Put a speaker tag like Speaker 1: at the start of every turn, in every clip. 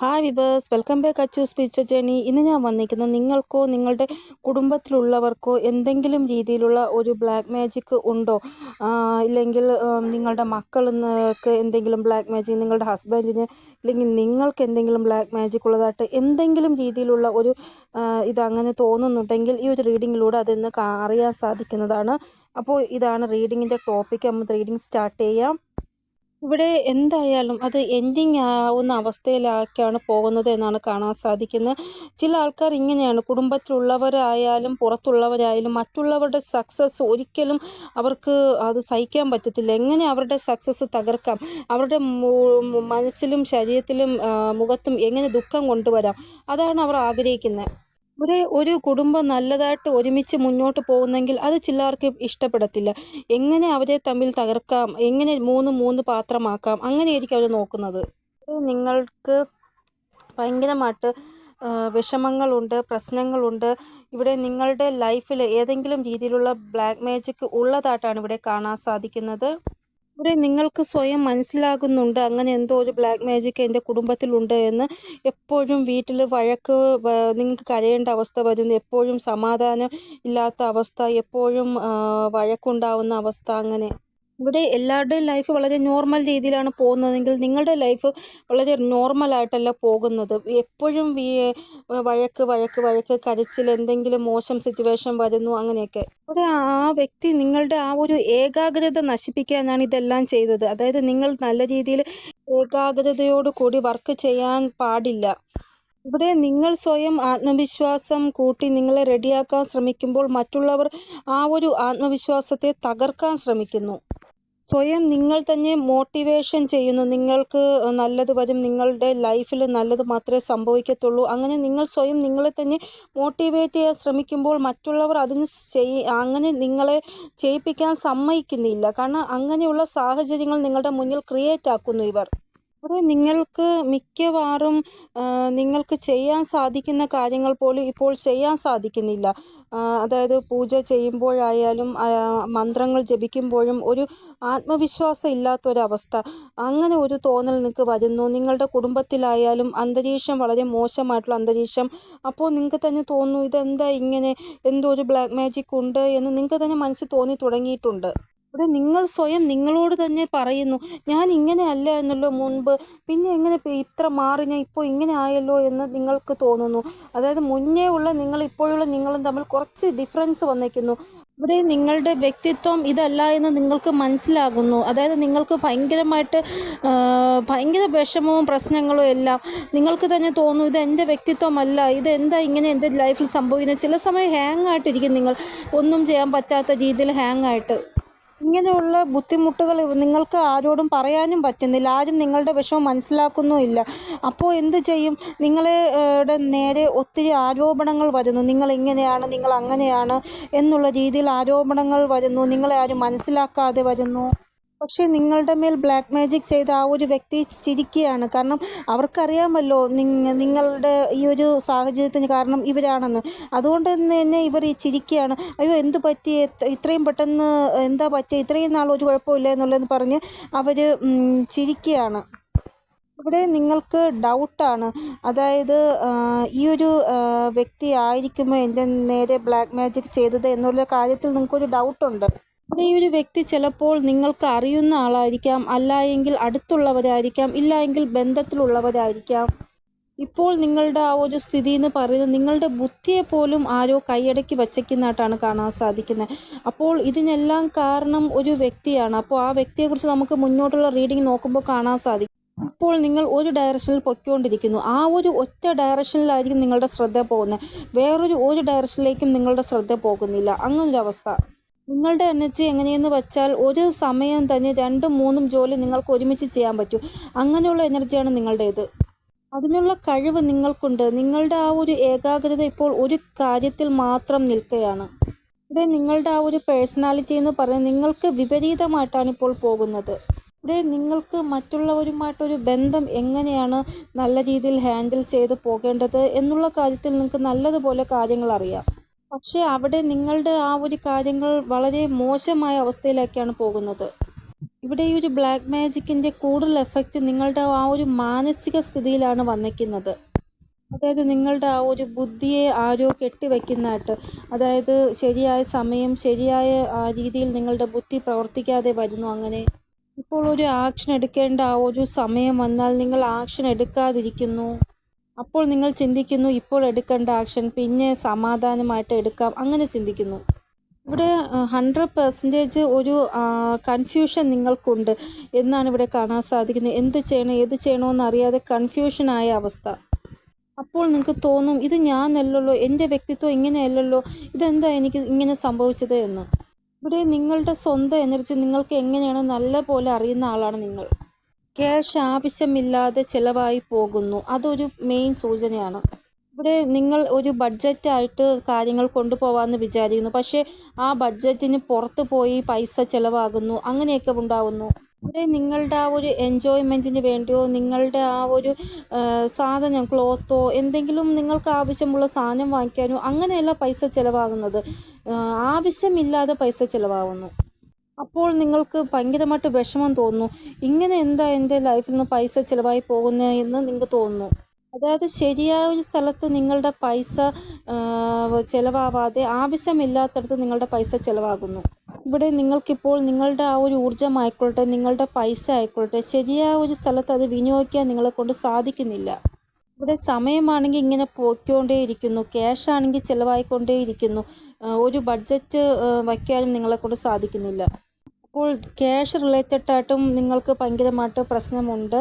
Speaker 1: Hi viewers welcome back Achu speech journey ഇന്ന് ഞാൻ വന്നിരിക്കുന്നത് നിങ്ങൾക്കോ നിങ്ങളുടെ കുടുംബത്തിലുള്ളവർക്കോ എന്തെങ്കിലും രീതിയിലുള്ള ഒരു ബ്ലാക്ക് മാജിക് ഉണ്ടോ? ഇല്ലെങ്കിൽ നിങ്ങളുടെ മക്കൾക്ക് എന്തെങ്കിലും ബ്ലാക്ക് മാജിക് നിങ്ങളുടെ ഹസ്ബൻഡിന് ഇല്ലെങ്കിൽ നിങ്ങൾക്ക് എന്തെങ്കിലും ബ്ലാക്ക് മാജിക് ഉള്ളതായിട്ട് എന്തെങ്കിലും രീതിയിലുള്ള ഒരു ഇത് ഇതങ്ങനെ തോന്നുന്നുണ്ടെങ്കിൽ ഈ ഒരു റീഡിങ്ങിലൂടെ അതിന്ന് അറിയാൻ സാധിക്കുന്നതാണ്. അപ്പോൾ ഇതാണ് റീഡിങ്ങിന്റെ ടോപ്പിക് നമുക്ക് റീഡിങ് സ്റ്റാർട്ട് ചെയ്യാം. ഇവിടെ എന്തായാലും അത് എൻഡിങ് ആവുന്ന അവസ്ഥയിലേക്കാണ് പോകുന്നത് എന്നാണ് കാണാൻ സാധിക്കുന്നത്. ചില ആൾക്കാർ ഇങ്ങനെയാണ്. കുടുംബത്തിലുള്ളവരായാലും പുറത്തുള്ളവരായാലും മറ്റുള്ളവരുടെ സക്സസ് ഒരിക്കലും അവർക്ക് അത് സഹിക്കാൻ പറ്റത്തില്ല. എങ്ങനെ അവരുടെ സക്സസ് തകർക്കാം? അവരുടെ മനസ്സിലും ശരീരത്തിലും മുഖത്തും എങ്ങനെ ദുഃഖം കൊണ്ടുവരാം? അതാണ് അവർ ആഗ്രഹിക്കുന്നത്. ഇവിടെ ഒരു കുടുംബം നല്ലതായിട്ട് ഒരുമിച്ച് മുന്നോട്ട് പോകുന്നെങ്കിൽ അത് ചിലർക്ക് ഇഷ്ടപ്പെടത്തില്ല. എങ്ങനെ അവരെ തമ്മിൽ തകർക്കാം? എങ്ങനെ മൂന്ന് മൂന്ന് പാത്രമാക്കാം? അങ്ങനെയായിരിക്കും അവർ നോക്കുന്നത്. നിങ്ങൾക്ക് ഭയങ്കരമായിട്ട് വിഷമങ്ങളുണ്ട് പ്രശ്നങ്ങളുണ്ട്. ഇവിടെ നിങ്ങളുടെ ലൈഫിൽ ഏതെങ്കിലും രീതിയിലുള്ള ബ്ലാക്ക് മാജിക് ഉള്ളതായിട്ടാണ് ഇവിടെ കാണാൻ സാധിക്കുന്നത്. ഇവിടെ നിങ്ങൾക്ക് സ്വയം മനസ്സിലാകുന്നുണ്ട്. അങ്ങനെ എന്തോ ഒരു ബ്ലാക്ക് മാജിക് എന്റെ കുടുംബത്തിലുണ്ട് എന്ന് എപ്പോഴും വീട്ടിൽ വഴക്ക് നിങ്ങൾക്ക് കരയേണ്ട അവസ്ഥ വരുന്നു. എപ്പോഴും സമാധാനം ഇല്ലാത്ത അവസ്ഥ എപ്പോഴും വഴക്കുണ്ടാവുന്ന അവസ്ഥ അങ്ങനെ. ഇവിടെ എല്ലാവരുടെയും ലൈഫ് വളരെ നോർമൽ രീതിയിലാണ് പോകുന്നതെങ്കിൽ നിങ്ങളുടെ ലൈഫ് വളരെ നോർമലായിട്ടല്ല പോകുന്നത്. എപ്പോഴും വഴക്ക് വഴക്ക് വഴക്ക് കരച്ചിൽ എന്തെങ്കിലും മോശം സിറ്റുവേഷൻ വരുന്നു അങ്ങനെയൊക്കെ. ഇവിടെ ആ വ്യക്തി നിങ്ങളുടെ ആ ഒരു ഏകാഗ്രത നശിപ്പിക്കാനാണ് ഇതെല്ലാം ചെയ്തത്. അതായത് നിങ്ങൾ നല്ല രീതിയിൽ ഏകാഗ്രതയോട് കൂടി വർക്ക് ചെയ്യാൻ പാടില്ല. ഇവിടെ നിങ്ങൾ സ്വയം ആത്മവിശ്വാസം കൂട്ടി നിങ്ങളെ റെഡിയാക്കാൻ ശ്രമിക്കുമ്പോൾ മറ്റുള്ളവർ ആ ഒരു ആത്മവിശ്വാസത്തെ തകർക്കാൻ ശ്രമിക്കുന്നു. സ്വയം നിങ്ങൾ തന്നെ മോട്ടിവേഷൻ ചെയ്യുന്നു. നിങ്ങൾക്ക് നല്ലത് വരും. നിങ്ങളുടെ ലൈഫിൽ നല്ലത് മാത്രമേ സംഭവിക്കത്തുള്ളൂ. അങ്ങനെ നിങ്ങൾ സ്വയം നിങ്ങളെ തന്നെ മോട്ടിവേറ്റ് ചെയ്യാൻ ശ്രമിക്കുമ്പോൾ മറ്റുള്ളവർ അതിന് ചെയ് അങ്ങനെ നിങ്ങളെ ചെയ്യിപ്പിക്കാൻ സമ്മതിക്കുന്നില്ല. കാരണം അങ്ങനെയുള്ള സാഹചര്യങ്ങൾ നിങ്ങളുടെ മുന്നിൽ ക്രിയേറ്റ് ആക്കുന്നു ഇവർ. ഇവിടെ നിങ്ങൾക്ക് മിക്കവാറും നിങ്ങൾക്ക് ചെയ്യാൻ സാധിക്കുന്ന കാര്യങ്ങൾ പോലും ഇപ്പോൾ ചെയ്യാൻ സാധിക്കുന്നില്ല. അതായത് പൂജ ചെയ്യുമ്പോഴായാലും മന്ത്രങ്ങൾ ജപിക്കുമ്പോഴും ഒരു ആത്മവിശ്വാസം ഇല്ലാത്തൊരവസ്ഥ. അങ്ങനെ ഒരു തോന്നൽ നിങ്ങൾക്ക് വരുന്നു. നിങ്ങളുടെ കുടുംബത്തിലായാലും അന്തരീക്ഷം വളരെ മോശമായിട്ടുള്ള അന്തരീക്ഷം. അപ്പോൾ നിങ്ങൾക്ക് തന്നെ തോന്നുന്നു ഇതെന്താ ഇങ്ങനെ? എന്തോ ഒരു ബ്ലാക്ക് മാജിക് ഉണ്ട് എന്ന് നിങ്ങൾക്ക് തന്നെ മനസ്സിൽ തോന്നി തുടങ്ങിയിട്ടുണ്ട്. ഇവിടെ നിങ്ങൾ സ്വയം നിങ്ങളോട് തന്നെ പറയുന്നു ഞാൻ ഇങ്ങനെ അല്ല എന്നല്ലോ മുൻപ് പിന്നെ എങ്ങനെ ഇത്ര മാറി ഞാൻ ഇപ്പോൾ ഇങ്ങനെ ആയല്ലോ എന്ന് നിങ്ങൾക്ക് തോന്നുന്നു? അതായത് മുന്നേ ഉള്ള നിങ്ങൾ ഇപ്പോഴുള്ള നിങ്ങളും തമ്മിൽ കുറച്ച് ഡിഫറൻസ് വന്നിരിക്കുന്നു ഇവിടെ നിങ്ങളുടെ വ്യക്തിത്വം ഇതല്ല എന്ന് നിങ്ങൾക്ക് മനസ്സിലാകുന്നു. അതായത് നിങ്ങൾക്ക് ഭയങ്കരമായിട്ട് ഭയങ്കര വിഷമവും പ്രശ്നങ്ങളും എല്ലാം നിങ്ങൾക്ക് തന്നെ തോന്നും ഇത് എന്റെ വ്യക്തിത്വമല്ല ഇത് എന്താ ഇങ്ങനെ എന്റെ ലൈഫിൽ സംഭവിക്കുന്നത്? ചില സമയം ഹാങ് ആയിട്ടിരിക്കും നിങ്ങൾ. ഒന്നും ചെയ്യാൻ പറ്റാത്ത രീതിയിൽ ഹാങ് ആയിട്ട്. ഇങ്ങനെയുള്ള ബുദ്ധിമുട്ടുകൾ നിങ്ങൾക്ക് ആരോടും പറയാനും പറ്റുന്നില്ല. ആരും നിങ്ങളുടെ വിഷമം മനസ്സിലാക്കുന്നുമില്ല. അപ്പോൾ എന്ത് ചെയ്യും? നിങ്ങളുടെ നേരെ ഒത്തിരി ആരോപണങ്ങൾ വരുന്നു. നിങ്ങൾ ഇങ്ങനെയാണ് നിങ്ങൾ അങ്ങനെയാണ് എന്നുള്ള രീതിയിൽ ആരോപണങ്ങൾ വരുന്നു. നിങ്ങളെ ആരും മനസ്സിലാക്കാതെ വരുന്നു. പക്ഷേ നിങ്ങളുടെ മേൽ ബ്ലാക്ക് മാജിക് ചെയ്ത ആ ഒരു വ്യക്തി ചിരിക്കുകയാണ്. കാരണം അവർക്കറിയാമല്ലോ നിങ്ങ നിങ്ങളുടെ ഈ ഒരു സാഹചര്യത്തിന് കാരണം ഇവരാണെന്ന്. അതുകൊണ്ട് തന്നെ ഇവർ ഈ ചിരിക്കുകയാണ്. അയ്യോ എന്ത് പറ്റി? ഇത്രയും പെട്ടെന്ന് എന്താ പറ്റിയ ഇത്രയും നാൾ ഒരു കുഴപ്പമില്ല എന്നുള്ളതെന്ന് പറഞ്ഞ് അവർ ചിരിക്കുകയാണ്. ഇവിടെ നിങ്ങൾക്ക് ഡൗട്ടാണ് അതായത് ഈ ഒരു വ്യക്തി ആയിരിക്കുമോ എന്റെ നേരെ ബ്ലാക്ക് മാജിക് ചെയ്തത് എന്നുള്ള കാര്യത്തിൽ നിങ്ങൾക്കൊരു ഡൗട്ടുണ്ട് ഈ ഒരു വ്യക്തി ചിലപ്പോൾ നിങ്ങൾക്ക് അറിയുന്ന ആളായിരിക്കാം. അല്ല എങ്കിൽ അടുത്തുള്ളവരായിരിക്കാം. ഇല്ല എങ്കിൽ ബന്ധത്തിലുള്ളവരായിരിക്കാം. ഇപ്പോൾ നിങ്ങളുടെ ആ ഒരു സ്ഥിതി എന്ന് പറയുന്നത് നിങ്ങളുടെ ബുദ്ധിയെ പോലും ആരോ കൈയടക്കി വച്ചേക്കുന്നതായിട്ടാണ് കാണാൻ സാധിക്കുന്നത്. അപ്പോൾ ഇതിനെല്ലാം കാരണം ഒരു വ്യക്തിയാണ്. അപ്പോൾ ആ വ്യക്തിയെക്കുറിച്ച് നമുക്ക് മുന്നോട്ടുള്ള റീഡിംഗ് നോക്കുമ്പോൾ കാണാൻ സാധിക്കും. ഇപ്പോൾ നിങ്ങൾ ഒരു ഡയറക്ഷനിൽ പൊയ്ക്കൊണ്ടിരിക്കുന്നു. ആ ഒരു ഒറ്റ ഡയറക്ഷനിലായിരിക്കും നിങ്ങളുടെ ശ്രദ്ധ പോകുന്നത്. വേറൊരു ഒരു ഡയറക്ഷനിലേക്കും നിങ്ങളുടെ ശ്രദ്ധ പോകുന്നില്ല. അങ്ങനൊരു അവസ്ഥ നിങ്ങളുടെ എനർജി എങ്ങനെയെന്ന് വെച്ചാൽ ഒരു സമയം തന്നെ രണ്ടും മൂന്നും ജോലി നിങ്ങൾക്ക് ഒരുമിച്ച് ചെയ്യാൻ പറ്റും. അങ്ങനെയുള്ള എനർജിയാണ് നിങ്ങളുടേത്. അതിനുള്ള കഴിവ് നിങ്ങൾക്കുണ്ട്. നിങ്ങളുടെ ആ ഒരു ഏകാഗ്രത ഇപ്പോൾ ഒരു കാര്യത്തിൽ മാത്രം നിൽക്കുകയാണ്. ഇവിടെ നിങ്ങളുടെ ആ ഒരു പേഴ്സണാലിറ്റി എന്ന് പറയുന്നത് നിങ്ങൾക്ക് വിപരീതമായിട്ടാണ് ഇപ്പോൾ പോകുന്നത്. ഇവിടെ നിങ്ങൾക്ക് മറ്റുള്ളവരുമായിട്ടൊരു ബന്ധം എങ്ങനെയാണ് നല്ല രീതിയിൽ ഹാൻഡിൽ ചെയ്ത് പോകേണ്ടത് എന്നുള്ള കാര്യത്തിൽ നിങ്ങൾക്ക് നല്ലതുപോലെ കാര്യങ്ങൾ അറിയാം. പക്ഷേ അവിടെ നിങ്ങളുടെ ആ ഒരു കാര്യങ്ങൾ വളരെ മോശമായ അവസ്ഥയിലേക്കാണ് പോകുന്നത്. ഇവിടെ ഈ ഒരു ബ്ലാക്ക് മാജിക്കിന്റെ കൂടുതൽ എഫക്റ്റ് നിങ്ങളുടെ ആ ഒരു മാനസിക സ്ഥിതിയിലാണ് വന്നിരിക്കുന്നത്. അതായത് നിങ്ങളുടെ ആ ഒരു ബുദ്ധിയെ ആരോ കെട്ടിവെക്കുന്നതായിട്ട് അതായത് ശരിയായ സമയം ശരിയായ ആ രീതിയിൽ നിങ്ങളുടെ ബുദ്ധി പ്രവർത്തിക്കാതെ വരുന്നു അങ്ങനെ. ഇപ്പോൾ ഒരു ആക്ഷൻ എടുക്കേണ്ട ആ ഒരു സമയം വന്നാൽ നിങ്ങൾ ആക്ഷൻ എടുക്കാതിരിക്കുന്നു. അപ്പോൾ നിങ്ങൾ ചിന്തിക്കുന്നു ഇപ്പോൾ എടുക്കേണ്ട ആക്ഷൻ പിന്നെ സമാധാനമായിട്ട് എടുക്കാം. അങ്ങനെ ചിന്തിക്കുന്നു. ഇവിടെ ഹൺഡ്രഡ് പെർസെന്റേജ് ഒരു കൺഫ്യൂഷൻ നിങ്ങൾക്കുണ്ട് എന്നാണ് ഇവിടെ കാണാൻ സാധിക്കുന്നത്. എന്ത് ചെയ്യണം ഏത് ചെയ്യണമെന്ന് അറിയാതെ കൺഫ്യൂഷനായ അവസ്ഥ. അപ്പോൾ നിങ്ങൾക്ക് തോന്നും ഇത് ഞാനല്ലല്ലോ എന്റെ വ്യക്തിത്വം ഇങ്ങനെയല്ലല്ലോ ഇതെന്താ എനിക്ക് ഇങ്ങനെ സംഭവിച്ചത് എന്ന്. ഇവിടെ നിങ്ങളുടെ സ്വന്തം എനർജി നിങ്ങൾക്ക് എങ്ങനെയാണ് നല്ല പോലെ അറിയുന്ന ആളാണ് നിങ്ങൾ. ക്യാഷ് ആവശ്യമില്ലാതെ ചിലവായി പോകുന്നു. അതൊരു മെയിൻ സൂചനയാണ്. ഇവിടെ നിങ്ങൾ ഒരു ബഡ്ജറ്റായിട്ട് കാര്യങ്ങൾ കൊണ്ടുപോകാമെന്ന് വിചാരിക്കുന്നു. പക്ഷേ ആ ബഡ്ജറ്റിന് പുറത്ത് പോയി പൈസ ചിലവാകുന്നു. അങ്ങനെയൊക്കെ ഉണ്ടാകുന്നു ഇവിടെ നിങ്ങളുടെ ആ ഒരു എൻജോയ്മെന്റിന് വേണ്ടിയോ നിങ്ങളുടെ ആ ഒരു സാധനം ക്ലോത്തോ എന്തെങ്കിലും നിങ്ങൾക്ക് ആവശ്യമുള്ള സാധനം വാങ്ങിക്കാനോ അങ്ങനെയല്ല പൈസ ചിലവാകുന്നത്. ആവശ്യമില്ലാതെ പൈസ ചിലവാകുന്നു. അപ്പോൾ നിങ്ങൾക്ക് ഭയങ്കരമായിട്ട് വിഷമം തോന്നുന്നു. ഇങ്ങനെ എന്താ എന്റെ ലൈഫിൽ നിന്ന് പൈസ ചിലവായി പോകുന്നത് എന്ന് നിങ്ങൾക്ക് തോന്നുന്നു. അതായത് ശരിയായ ഒരു സ്ഥലത്ത് നിങ്ങളുടെ പൈസ ചിലവാവാതെ ആവശ്യമില്ലാത്തടത്ത് നിങ്ങളുടെ പൈസ ചിലവാകുന്നു. ഇവിടെ നിങ്ങൾക്കിപ്പോൾ നിങ്ങളുടെ ആ ഒരു ഊർജം ആയിക്കോട്ടെ നിങ്ങളുടെ പൈസ ആയിക്കോട്ടെ ശരിയായ ഒരു സ്ഥലത്ത് അത് വിനിയോഗിക്കാൻ നിങ്ങളെ കൊണ്ട് സാധിക്കുന്നില്ല. ഇവിടെ സമയമാണെങ്കിൽ ഇങ്ങനെ പോയിക്കൊണ്ടേയിരിക്കുന്നു ക്യാഷ് ആണെങ്കിൽ ചിലവായിക്കൊണ്ടേയിരിക്കുന്നു ഒരു ബഡ്ജറ്റ് വയ്ക്കാനും നിങ്ങളെ കൊണ്ട് സാധിക്കുന്നില്ല. അപ്പോൾ ക്യാഷ് റിലേറ്റഡ് ആയിട്ടും നിങ്ങൾക്ക് ഭയങ്കരമായിട്ട് പ്രശ്നമുണ്ട്.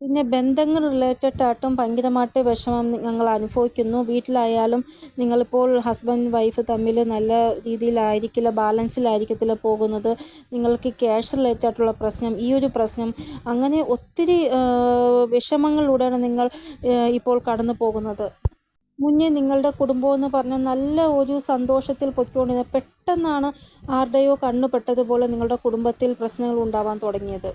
Speaker 1: പിന്നെ ബന്ധങ്ങൾ റിലേറ്റഡ് ആയിട്ടും ഭയങ്കരമായിട്ട് വിഷമം ഞങ്ങൾ അനുഭവിക്കുന്നു. വീട്ടിലായാലും നിങ്ങളിപ്പോൾ ഹസ്ബൻഡ് വൈഫ് തമ്മിൽ നല്ല രീതിയിലായിരിക്കില്ല ബാലൻസിലായിരിക്കത്തില്ല പോകുന്നത്. നിങ്ങൾക്ക് ക്യാഷ് റിലേറ്റഡ് ആയിട്ടുള്ള പ്രശ്നം ഈ ഒരു പ്രശ്നം അങ്ങനെ ഒത്തിരി വിഷമങ്ങളിലൂടെയാണ് നിങ്ങൾ ഇപ്പോൾ കടന്നു പോകുന്നത് മുന്നേ നിങ്ങളുടെ കുടുംബം എന്ന് പറഞ്ഞാൽ നല്ല ഒരു സന്തോഷത്തിൽ പൊയ്ക്കൊണ്ടിരുന്നത് പെട്ടെന്നാണ് ആരുടെയോ കണ്ണുപെട്ടതുപോലെ നിങ്ങളുടെ കുടുംബത്തിൽ പ്രശ്നങ്ങൾ ഉണ്ടാവാൻ തുടങ്ങിയത്.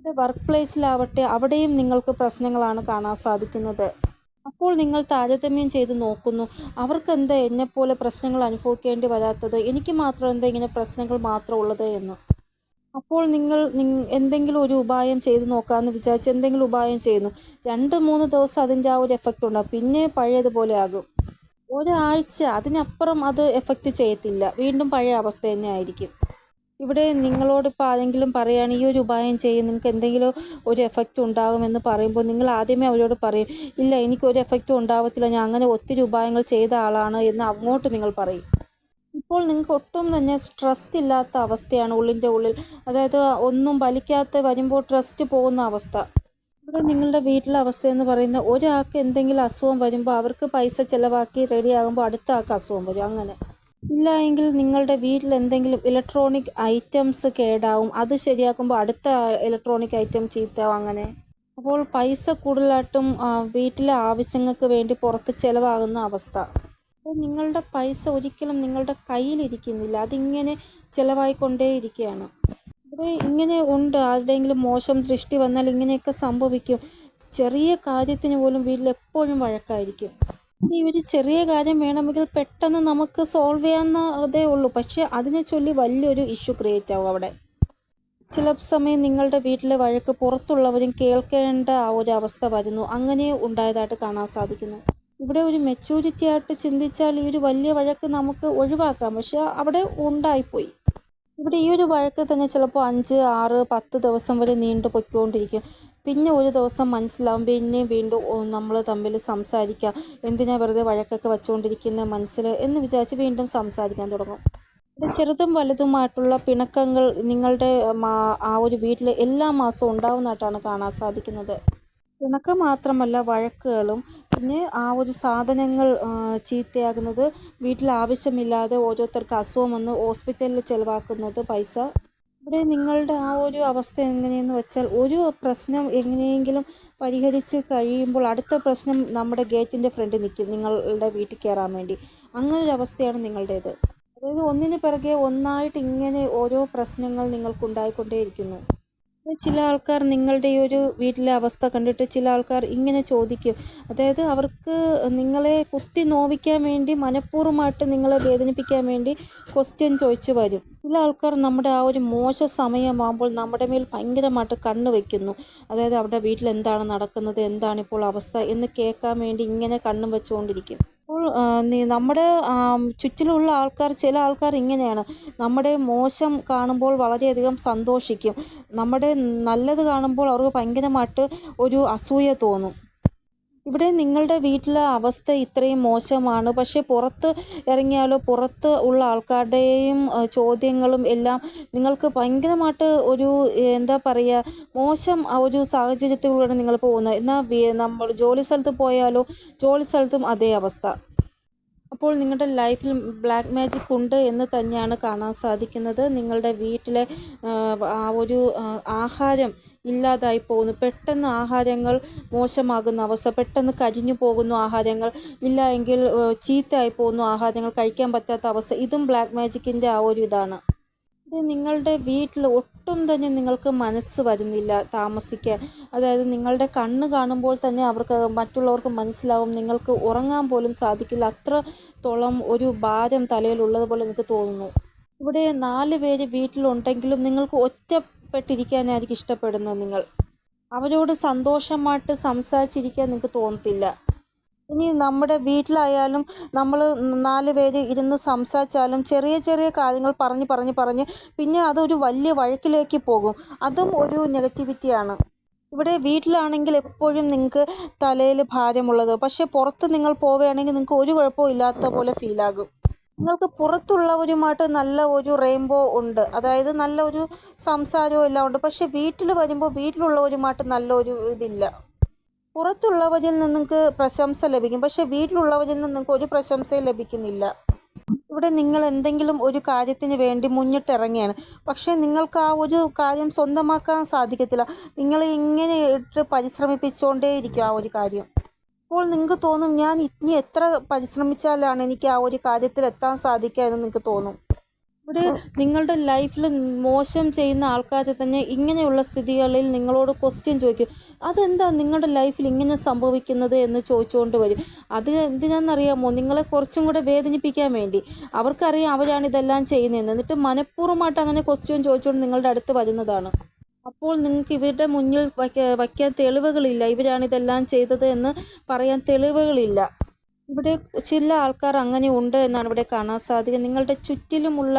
Speaker 1: ഇത് വർക്ക് പ്ലേസിലാവട്ടെ അവിടെയും നിങ്ങൾക്ക് പ്രശ്നങ്ങളാണ് കാണാൻ സാധിക്കുന്നത്. അപ്പോൾ നിങ്ങൾ താരതമ്യം ചെയ്ത് നോക്കുന്നു. അവർക്ക് എന്താ എന്നെപ്പോലെ പ്രശ്നങ്ങൾ അനുഭവിക്കേണ്ടി വരാത്തത്? എനിക്ക് മാത്രം എന്താ ഇങ്ങനെ പ്രശ്നങ്ങൾ മാത്രം ഉള്ളത് എന്ന്. അപ്പോൾ നിങ്ങൾ എന്തെങ്കിലും ഒരു ഉപായം ചെയ്ത് നോക്കാമെന്ന് വിചാരിച്ച് എന്തെങ്കിലും ഉപായം ചെയ്യുന്നു. രണ്ട് മൂന്ന് ദിവസം അതിന്റെ ആ ഒരു എഫക്റ്റ് ഉണ്ടാകും പിന്നെ പഴയതുപോലെ ആകും. ഒരാഴ്ച അതിനപ്പുറം അത് എഫക്റ്റ് ചെയ്യത്തില്ല. വീണ്ടും പഴയ അവസ്ഥ തന്നെ ആയിരിക്കും. ഇവിടെ നിങ്ങളോട് ഇപ്പോൾ ആരെങ്കിലും പറയുകയാണ് ഈ ഒരു ഉപായം ചെയ്യും നിങ്ങൾക്ക് എന്തെങ്കിലും ഒരു എഫക്റ്റ് ഉണ്ടാകുമെന്ന് പറയുമ്പോൾ നിങ്ങൾ ആദ്യമേ അവരോട് പറയും ഇല്ല എനിക്ക് ഒരു എഫക്റ്റും ഉണ്ടാവത്തില്ല. ഞാൻ അങ്ങനെ ഒത്തിരി ഉപായങ്ങൾ ചെയ്ത ആളാണ് എന്ന് അങ്ങോട്ട് നിങ്ങൾ പറയും. ഇപ്പോൾ നിങ്ങൾക്ക് ഒട്ടും തന്നെ സ്ട്രെസ് ഇല്ലാത്ത അവസ്ഥയാണ് ഉള്ളിന്റെ ഉള്ളിൽ. അതായത് ഒന്നും വലിക്കാത്ത വരുമ്പോൾ ട്രസ്റ്റ് പോകുന്ന അവസ്ഥ. ഇവിടെ നിങ്ങളുടെ വീട്ടിലെ അവസ്ഥ എന്ന് പറയുന്ന ഒരാൾക്ക് എന്തെങ്കിലും അസുഖം വരുമ്പോൾ അവർക്ക് പൈസ ചിലവാക്കി റെഡി ആകുമ്പോൾ അടുത്ത ആൾക്ക് അസുഖം വരും. അങ്ങനെ. ഇല്ല എങ്കിൽ നിങ്ങളുടെ വീട്ടിൽ എന്തെങ്കിലും ഇലക്ട്രോണിക് ഐറ്റംസ് കേടാവും. അത് ശരിയാക്കുമ്പോൾ അടുത്ത ഇലക്ട്രോണിക് ഐറ്റം ചീത്താവും അങ്ങനെ. അപ്പോൾ പൈസ കൂടുതലായിട്ടും വീട്ടിലെ ആവശ്യങ്ങൾക്ക് വേണ്ടി പുറത്ത് ചിലവാകുന്ന അവസ്ഥ. അപ്പോൾ നിങ്ങളുടെ പൈസ ഒരിക്കലും നിങ്ങളുടെ കയ്യിലിരിക്കുന്നില്ല. അതിങ്ങനെ ചിലവായിക്കൊണ്ടേയിരിക്കുകയാണ്. ഇവിടെ ഇങ്ങനെ ഉണ്ട്. ആരുടെയെങ്കിലും മോശം ദൃഷ്ടി വന്നാൽ ഇങ്ങനെയൊക്കെ സംഭവിക്കും. ചെറിയ കാര്യത്തിന് പോലും വീട്ടിൽ എപ്പോഴും വഴക്കായിരിക്കും. ഈ ഒരു ചെറിയ കാര്യം വേണമെങ്കിൽ പെട്ടെന്ന് നമുക്ക് സോൾവ് ചെയ്യാവുന്നതേ ഉള്ളൂ. പക്ഷേ അതിനെ ചൊല്ലി വലിയൊരു ഇഷ്യൂ ക്രിയേറ്റ് ആവും അവിടെ. ചില സമയം നിങ്ങളുടെ വീട്ടിലെ വഴക്ക് പുറത്തുള്ളവരും കേൾക്കേണ്ട ആ ഒരു അവസ്ഥ വരുന്നു. അങ്ങനെ ഉണ്ടായതായിട്ട് കാണാൻ സാധിക്കുന്നു. ഇവിടെ ഒരു മെച്യൂരിറ്റി ആയിട്ട് ചിന്തിച്ചാൽ ഈ ഒരു വലിയ വഴക്ക് നമുക്ക് ഒഴിവാക്കാം. പക്ഷെ അവിടെ ഉണ്ടായിപ്പോയി. ഇവിടെ ഈ ഒരു വഴക്ക് തന്നെ ചിലപ്പോൾ അഞ്ച് ആറ് പത്ത് ദിവസം വരെ നീണ്ടു പൊയ്ക്കൊണ്ടിരിക്കും. പിന്നെ ഒരു ദിവസം മനസ്സിലാവും പിന്നെയും വീണ്ടും നമ്മൾ തമ്മിൽ സംസാരിക്കാം. എന്തിനാ വെറുതെ വഴക്കൊക്കെ വെച്ചുകൊണ്ടിരിക്കുന്ന മനസ്സിൽ എന്ന് വിചാരിച്ച് വീണ്ടും സംസാരിക്കാൻ തുടങ്ങും. ചെറുതും വലുതുമായിട്ടുള്ള പിണക്കങ്ങൾ നിങ്ങളുടെ ആ ഒരു വീട്ടിൽ എല്ലാ മാസവും ഉണ്ടാവുന്നതായിട്ടാണ് കാണാൻ സാധിക്കുന്നത്. പിണക്കം മാത്രമല്ല വഴക്കുകളും. പിന്നെ ആ ഒരു സാധനങ്ങൾ ചീത്തയാകുന്നത് വീട്ടിൽ ആവശ്യമില്ലാതെ ഓരോരുത്തർക്ക് അസുഖം വന്ന് ഹോസ്പിറ്റലിൽ ചിലവാക്കുന്നത് പൈസ. ഇവിടെ നിങ്ങളുടെ ആ ഒരു അവസ്ഥ എങ്ങനെയെന്ന് വെച്ചാൽ ഒരു പ്രശ്നം എങ്ങനെയെങ്കിലും പരിഹരിച്ച് കഴിയുമ്പോൾ അടുത്ത പ്രശ്നം നമ്മുടെ ഗേറ്റിന്റെ ഫ്രണ്ടിൽ നിൽക്കും നിങ്ങളുടെ വീട്ടിൽ കയറാൻ വേണ്ടി. അങ്ങനെ ഒരു അവസ്ഥയാണ് നിങ്ങളുടേത്. അതായത് ഒന്നിന് പിറകെ ഒന്നായിട്ട് ഇങ്ങനെ ഓരോ പ്രശ്നങ്ങൾ നിങ്ങൾക്കുണ്ടായിക്കൊണ്ടേയിരിക്കുന്നു. ചില ആൾക്കാർ നിങ്ങളുടെ ഈ ഒരു വീട്ടിലെ അവസ്ഥ കണ്ടിട്ട് ചില ആൾക്കാർ ഇങ്ങനെ ചോദിക്കും. അതായത് അവർക്ക് നിങ്ങളെ കുത്തി നോവിക്കാൻ വേണ്ടി മനഃപൂർവമായിട്ട് നിങ്ങളെ വേദനിപ്പിക്കാൻ വേണ്ടി ക്വസ്റ്റ്യൻ ചോദിച്ചു വരും. ചില ആൾക്കാർ നമ്മുടെ ആ ഒരു മോശ സമയമാകുമ്പോൾ നമ്മുടെ മേൽ ഭയങ്കരമായിട്ട് കണ്ണ് വയ്ക്കുന്നു അതായത് അവിടെ വീട്ടിൽ എന്താണ് നടക്കുന്നത് എന്താണ് ഇപ്പോൾ അവസ്ഥ എന്ന് കേൾക്കാൻ വേണ്ടി ഇങ്ങനെ കണ്ണും വെച്ചുകൊണ്ടിരിക്കും. അപ്പോൾ നമ്മുടെ ചുറ്റിലുള്ള ആൾക്കാർ ചില ആൾക്കാർ ഇങ്ങനെയാണ്. നമ്മുടെ മോശം കാണുമ്പോൾ വളരെയധികം സന്തോഷിക്കും. നമ്മുടെ നല്ലത് കാണുമ്പോൾ അവർക്ക് ഭയങ്കരമായിട്ട് ഒരു അസൂയ തോന്നും. ഇവിടെ നിങ്ങളുടെ വീട്ടിലെ അവസ്ഥ ഇത്രയും മോശമാണ്. പക്ഷേ പുറത്ത് ഇറങ്ങിയാലോ പുറത്ത് ഉള്ള ആൾക്കാരുടെയും ചോദ്യങ്ങളും എല്ലാം നിങ്ങൾക്ക് ഭയങ്കരമായിട്ട് ഒരു എന്താ പറയുക മോശം ഒരു സാഹചര്യത്തിലൂടെയാണ് നിങ്ങൾ പോകുന്നത്. എന്നാൽ നമ്മൾ ജോലി സ്ഥലത്ത് പോയാലോ ജോലി സ്ഥലത്തും അതേ അവസ്ഥ. അപ്പോൾ നിങ്ങളുടെ ലൈഫിൽ ബ്ലാക്ക് മാജിക് ഉണ്ട് എന്ന് തന്നെയാണ് കാണാൻ സാധിക്കുന്നത്. നിങ്ങളുടെ വീട്ടിലെ ആ, ഒരു ആഹാരം ഇല്ലാതായി പോകുന്നു. പെട്ടെന്ന് ആഹാരങ്ങൾ മോശമാകുന്ന അവസ്ഥ പെട്ടെന്ന് കരിഞ്ഞു പോകുന്നു ആഹാരങ്ങൾ ഇല്ല എങ്കിൽ ചീത്തയായി പോകുന്നു ആഹാരങ്ങൾ കഴിക്കാൻ പറ്റാത്ത അവസ്ഥ ഇതും ബ്ലാക്ക് മാജിക്കിന്റെ ആ ഒരു ഇതാണ്. ഇത് നിങ്ങളുടെ വീട്ടിൽ ഒട്ടും തന്നെ നിങ്ങൾക്ക് മനസ്സ് വരുന്നില്ല താമസിക്കാൻ. അതായത് നിങ്ങളുടെ കണ്ണ് കാണുമ്പോൾ തന്നെ അവർക്ക് മറ്റുള്ളവർക്ക് മനസ്സിലാവും. നിങ്ങൾക്ക് ഉറങ്ങാൻ പോലും സാധിക്കില്ല. അത്രത്തോളം ഒരു ഭാരം തലയിലുള്ളതുപോലെ എനിക്ക് തോന്നുന്നു. ഇവിടെ നാല് പേര് വീട്ടിലുണ്ടെങ്കിലും നിങ്ങൾക്ക് ഒറ്റപ്പെട്ടിരിക്കാനായിരിക്കും ഇഷ്ടപ്പെടുന്നത് നിങ്ങൾ. അവരോട് സന്തോഷമായിട്ട് സംസാരിച്ചിരിക്കാൻ നിങ്ങൾക്ക് തോന്നത്തില്ല. ഇനി നമ്മുടെ വീട്ടിലായാലും നമ്മൾ നാല് പേര് ഇരുന്ന് സംസാരിച്ചാലും ചെറിയ ചെറിയ കാര്യങ്ങൾ പറഞ്ഞ് പറഞ്ഞ് പറഞ്ഞ് പിന്നെ അതൊരു വലിയ വഴക്കിലേക്ക് പോകും. അതും ഒരു നെഗറ്റിവിറ്റിയാണ് ഇവിടെ വീട്ടിലാണെങ്കിൽ എപ്പോഴും നിങ്ങൾക്ക് തലയിൽ ഭാരമുള്ളത്. പക്ഷേ പുറത്ത് നിങ്ങൾ പോവുകയാണെങ്കിൽ നിങ്ങൾക്ക് ഒരു കുഴപ്പവും ഇല്ലാത്ത പോലെ ഫീലാകും നിങ്ങൾക്ക് പുറത്തുള്ളവരുമായിട്ട് നല്ല ഒരു റെയിൻബോ ഉണ്ട്. അതായത് നല്ല ഒരു സംസാരവും എല്ലാം ഉണ്ട്. പക്ഷേ വീട്ടിൽ വരുമ്പോൾ വീട്ടിലുള്ളവരുമായിട്ട് നല്ല ഒരു ഇതില്ല. പുറത്തുള്ളവരിൽ നിങ്ങൾക്ക് പ്രശംസ ലഭിക്കും. പക്ഷേ വീട്ടിലുള്ളവരിൽ നിങ്ങൾക്ക് ഒരു പ്രശംസയും ലഭിക്കുന്നില്ല. ഇവിടെ നിങ്ങൾ എന്തെങ്കിലും ഒരു കാര്യത്തിന് വേണ്ടി മുന്നിട്ടിറങ്ങിയാണ് പക്ഷേ നിങ്ങൾക്ക് ആ ഒരു കാര്യം സ്വന്തമാക്കാൻ സാധിക്കത്തില്ല. നിങ്ങൾ ഇങ്ങനെ ഇട്ട് പരിശ്രമിപ്പിച്ചുകൊണ്ടേയിരിക്കും ആ ഒരു കാര്യം. അപ്പോൾ നിങ്ങൾക്ക് തോന്നും ഞാൻ ഇനി എത്ര പരിശ്രമിച്ചാലാണ് എനിക്ക് ആ ഒരു കാര്യത്തിൽ എത്താൻ സാധിക്കുക എന്ന് നിങ്ങൾക്ക് തോന്നും? ഇവിടെ നിങ്ങളുടെ ലൈഫിൽ മോശം ചെയ്യുന്ന ആൾക്കാർ തന്നെ ഇങ്ങനെയുള്ള സ്ഥിതികളിൽ നിങ്ങളോട് ക്വസ്റ്റ്യൻ ചോദിക്കും. അതെന്താ നിങ്ങളുടെ ലൈഫിൽ ഇങ്ങനെ സംഭവിക്കുന്നത് എന്ന് ചോദിച്ചുകൊണ്ട് വരും. അത് എന്തിനാണെന്നറിയാമോ? നിങ്ങളെ കുറച്ചും കൂടെ വേദനിപ്പിക്കാൻ വേണ്ടി. അവർക്കറിയാം അവരാണ് ഇതെല്ലാം ചെയ്യുന്നതെന്ന്. എന്നിട്ട് മനഃപൂർവമായിട്ട് അങ്ങനെ ക്വസ്റ്റ്യൻ ചോദിച്ചുകൊണ്ട് നിങ്ങളുടെ അടുത്ത് വരുന്നതാണ്. അപ്പോൾ നിങ്ങൾക്ക് ഇവരുടെ മുന്നിൽ വയ്ക്ക വയ്ക്കാൻ തെളിവുകളില്ല. ഇവരാണ് ഇതെല്ലാം ചെയ്തത് എന്ന് പറയാൻ തെളിവുകളില്ല. ഇവിടെ ചില ആൾക്കാർ അങ്ങനെ ഉണ്ട് എന്നാണ് ഇവിടെ കാണാൻ സാധിക്കുന്നത്. നിങ്ങളുടെ ചുറ്റിലുമുള്ള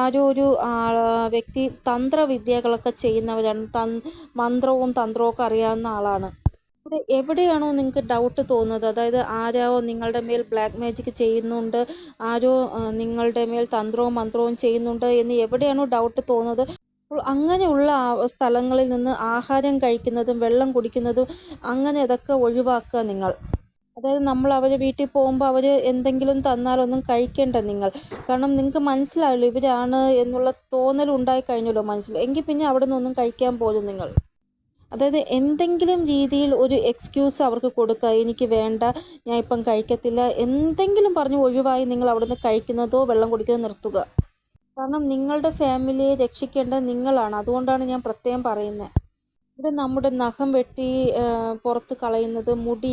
Speaker 1: ആരോ ഒരു വ്യക്തി തന്ത്രവിദ്യകളൊക്കെ ചെയ്യുന്നവരാണ്. മന്ത്രവും തന്ത്രവും ഒക്കെ അറിയാവുന്ന ആളാണ്. ഇവിടെ എവിടെയാണോ നിങ്ങൾക്ക് ഡൗട്ട് തോന്നുന്നത്? അതായത് ആരോ നിങ്ങളുടെ മേൽ ബ്ലാക്ക് മാജിക് ചെയ്യുന്നുണ്ട്. ആരോ നിങ്ങളുടെ മേൽ തന്ത്രവും മന്ത്രവും ചെയ്യുന്നുണ്ട് എന്ന് എവിടെയാണോ ഡൗട്ട് തോന്നുന്നത്? അങ്ങനെയുള്ള സ്ഥലങ്ങളിൽ നിന്ന് ആഹാരം കഴിക്കുന്നതും വെള്ളം കുടിക്കുന്നതും അങ്ങനെ അതൊക്കെ ഒഴിവാക്കുക നിങ്ങൾ. അതായത് നമ്മൾ അവർ വീട്ടിൽ പോകുമ്പോൾ അവർ എന്തെങ്കിലും തന്നാലൊന്നും കഴിക്കേണ്ട നിങ്ങൾ. കാരണം നിങ്ങൾക്ക് മനസ്സിലായല്ലോ ഇവരാണ് എന്നുള്ള തോന്നൽ ഉണ്ടായി കഴിഞ്ഞല്ലോ മനസ്സിൽ. എങ്കിൽ പിന്നെ അവിടെ നിന്നൊന്നും കഴിക്കാൻ പോലും നിങ്ങൾ. അതായത് എന്തെങ്കിലും രീതിയിൽ ഒരു എക്സ്ക്യൂസ് അവർക്ക് കൊടുക്കുക എനിക്ക് വേണ്ട ഞാൻ ഇപ്പം കഴിക്കത്തില്ല എന്തെങ്കിലും പറഞ്ഞ് ഒഴിവായി നിങ്ങൾ അവിടുന്ന് കഴിക്കുന്നതോ വെള്ളം കുടിക്കുന്നതോ നിർത്തുക. കാരണം നിങ്ങളുടെ ഫാമിലിയെ രക്ഷിക്കേണ്ടത് നിങ്ങളാണ്. അതുകൊണ്ടാണ് ഞാൻ പ്രത്യേകം പറയുന്നത് ഇവിടെ നമ്മുടെ നഖം വെട്ടി പുറത്ത് കളയുന്നത് മുടി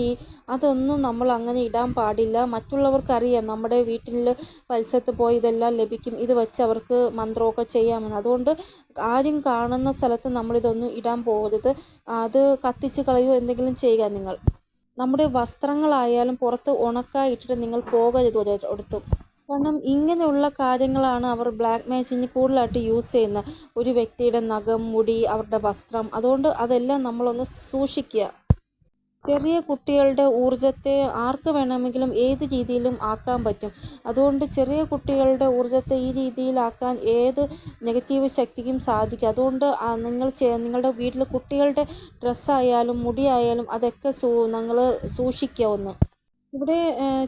Speaker 1: അതൊന്നും നമ്മൾ അങ്ങനെ ഇടാൻ പാടില്ല. മറ്റുള്ളവർക്കറിയാം നമ്മുടെ വീട്ടിൽ പരിസരത്ത് പോയി ഇതെല്ലാം ലഭിക്കും. ഇത് വെച്ച് അവർക്ക് മന്ത്രമൊക്കെ ചെയ്യാമെന്ന്. അതുകൊണ്ട് ആരും കാണുന്ന സ്ഥലത്ത് നമ്മളിതൊന്നും ഇടാൻ പോകരുത്. അത് കത്തിച്ച് കളയുകയോ എന്തെങ്കിലും ചെയ്യുക നിങ്ങൾ. നമ്മുടെ വസ്ത്രങ്ങളായാലും പുറത്ത് ഉണക്കായിട്ടിട്ട് നിങ്ങൾ പോകരുത് ഒരിടത്തും. കാരണം ഇങ്ങനെയുള്ള കാര്യങ്ങളാണ് അവർ ബ്ലാക്ക് മാജിക്കിന് കൂടുതലായിട്ട് യൂസ് ചെയ്യുന്നത് ഒരു വ്യക്തിയുടെ നഖം മുടി അവരുടെ വസ്ത്രം. അതുകൊണ്ട് അതെല്ലാം നമ്മളൊന്ന് സൂക്ഷിക്കുക ചെറിയ കുട്ടികളുടെ ഊർജത്തെ ആർക്ക് വേണമെങ്കിലും ഏത് രീതിയിലും ആക്കാൻ പറ്റും. അതുകൊണ്ട് ചെറിയ കുട്ടികളുടെ ഊർജത്തെ ഈ രീതിയിലാക്കാൻ ഏത് നെഗറ്റീവ് ശക്തിക്കും സാധിക്കും. അതുകൊണ്ട് നിങ്ങൾ നിങ്ങളുടെ വീട്ടിൽ കുട്ടികളുടെ ഡ്രസ്സായാലും മുടിയായാലും അതൊക്കെ സൂ നിങ്ങൾ സൂക്ഷിക്കുക ഒന്ന്. ഇവിടെ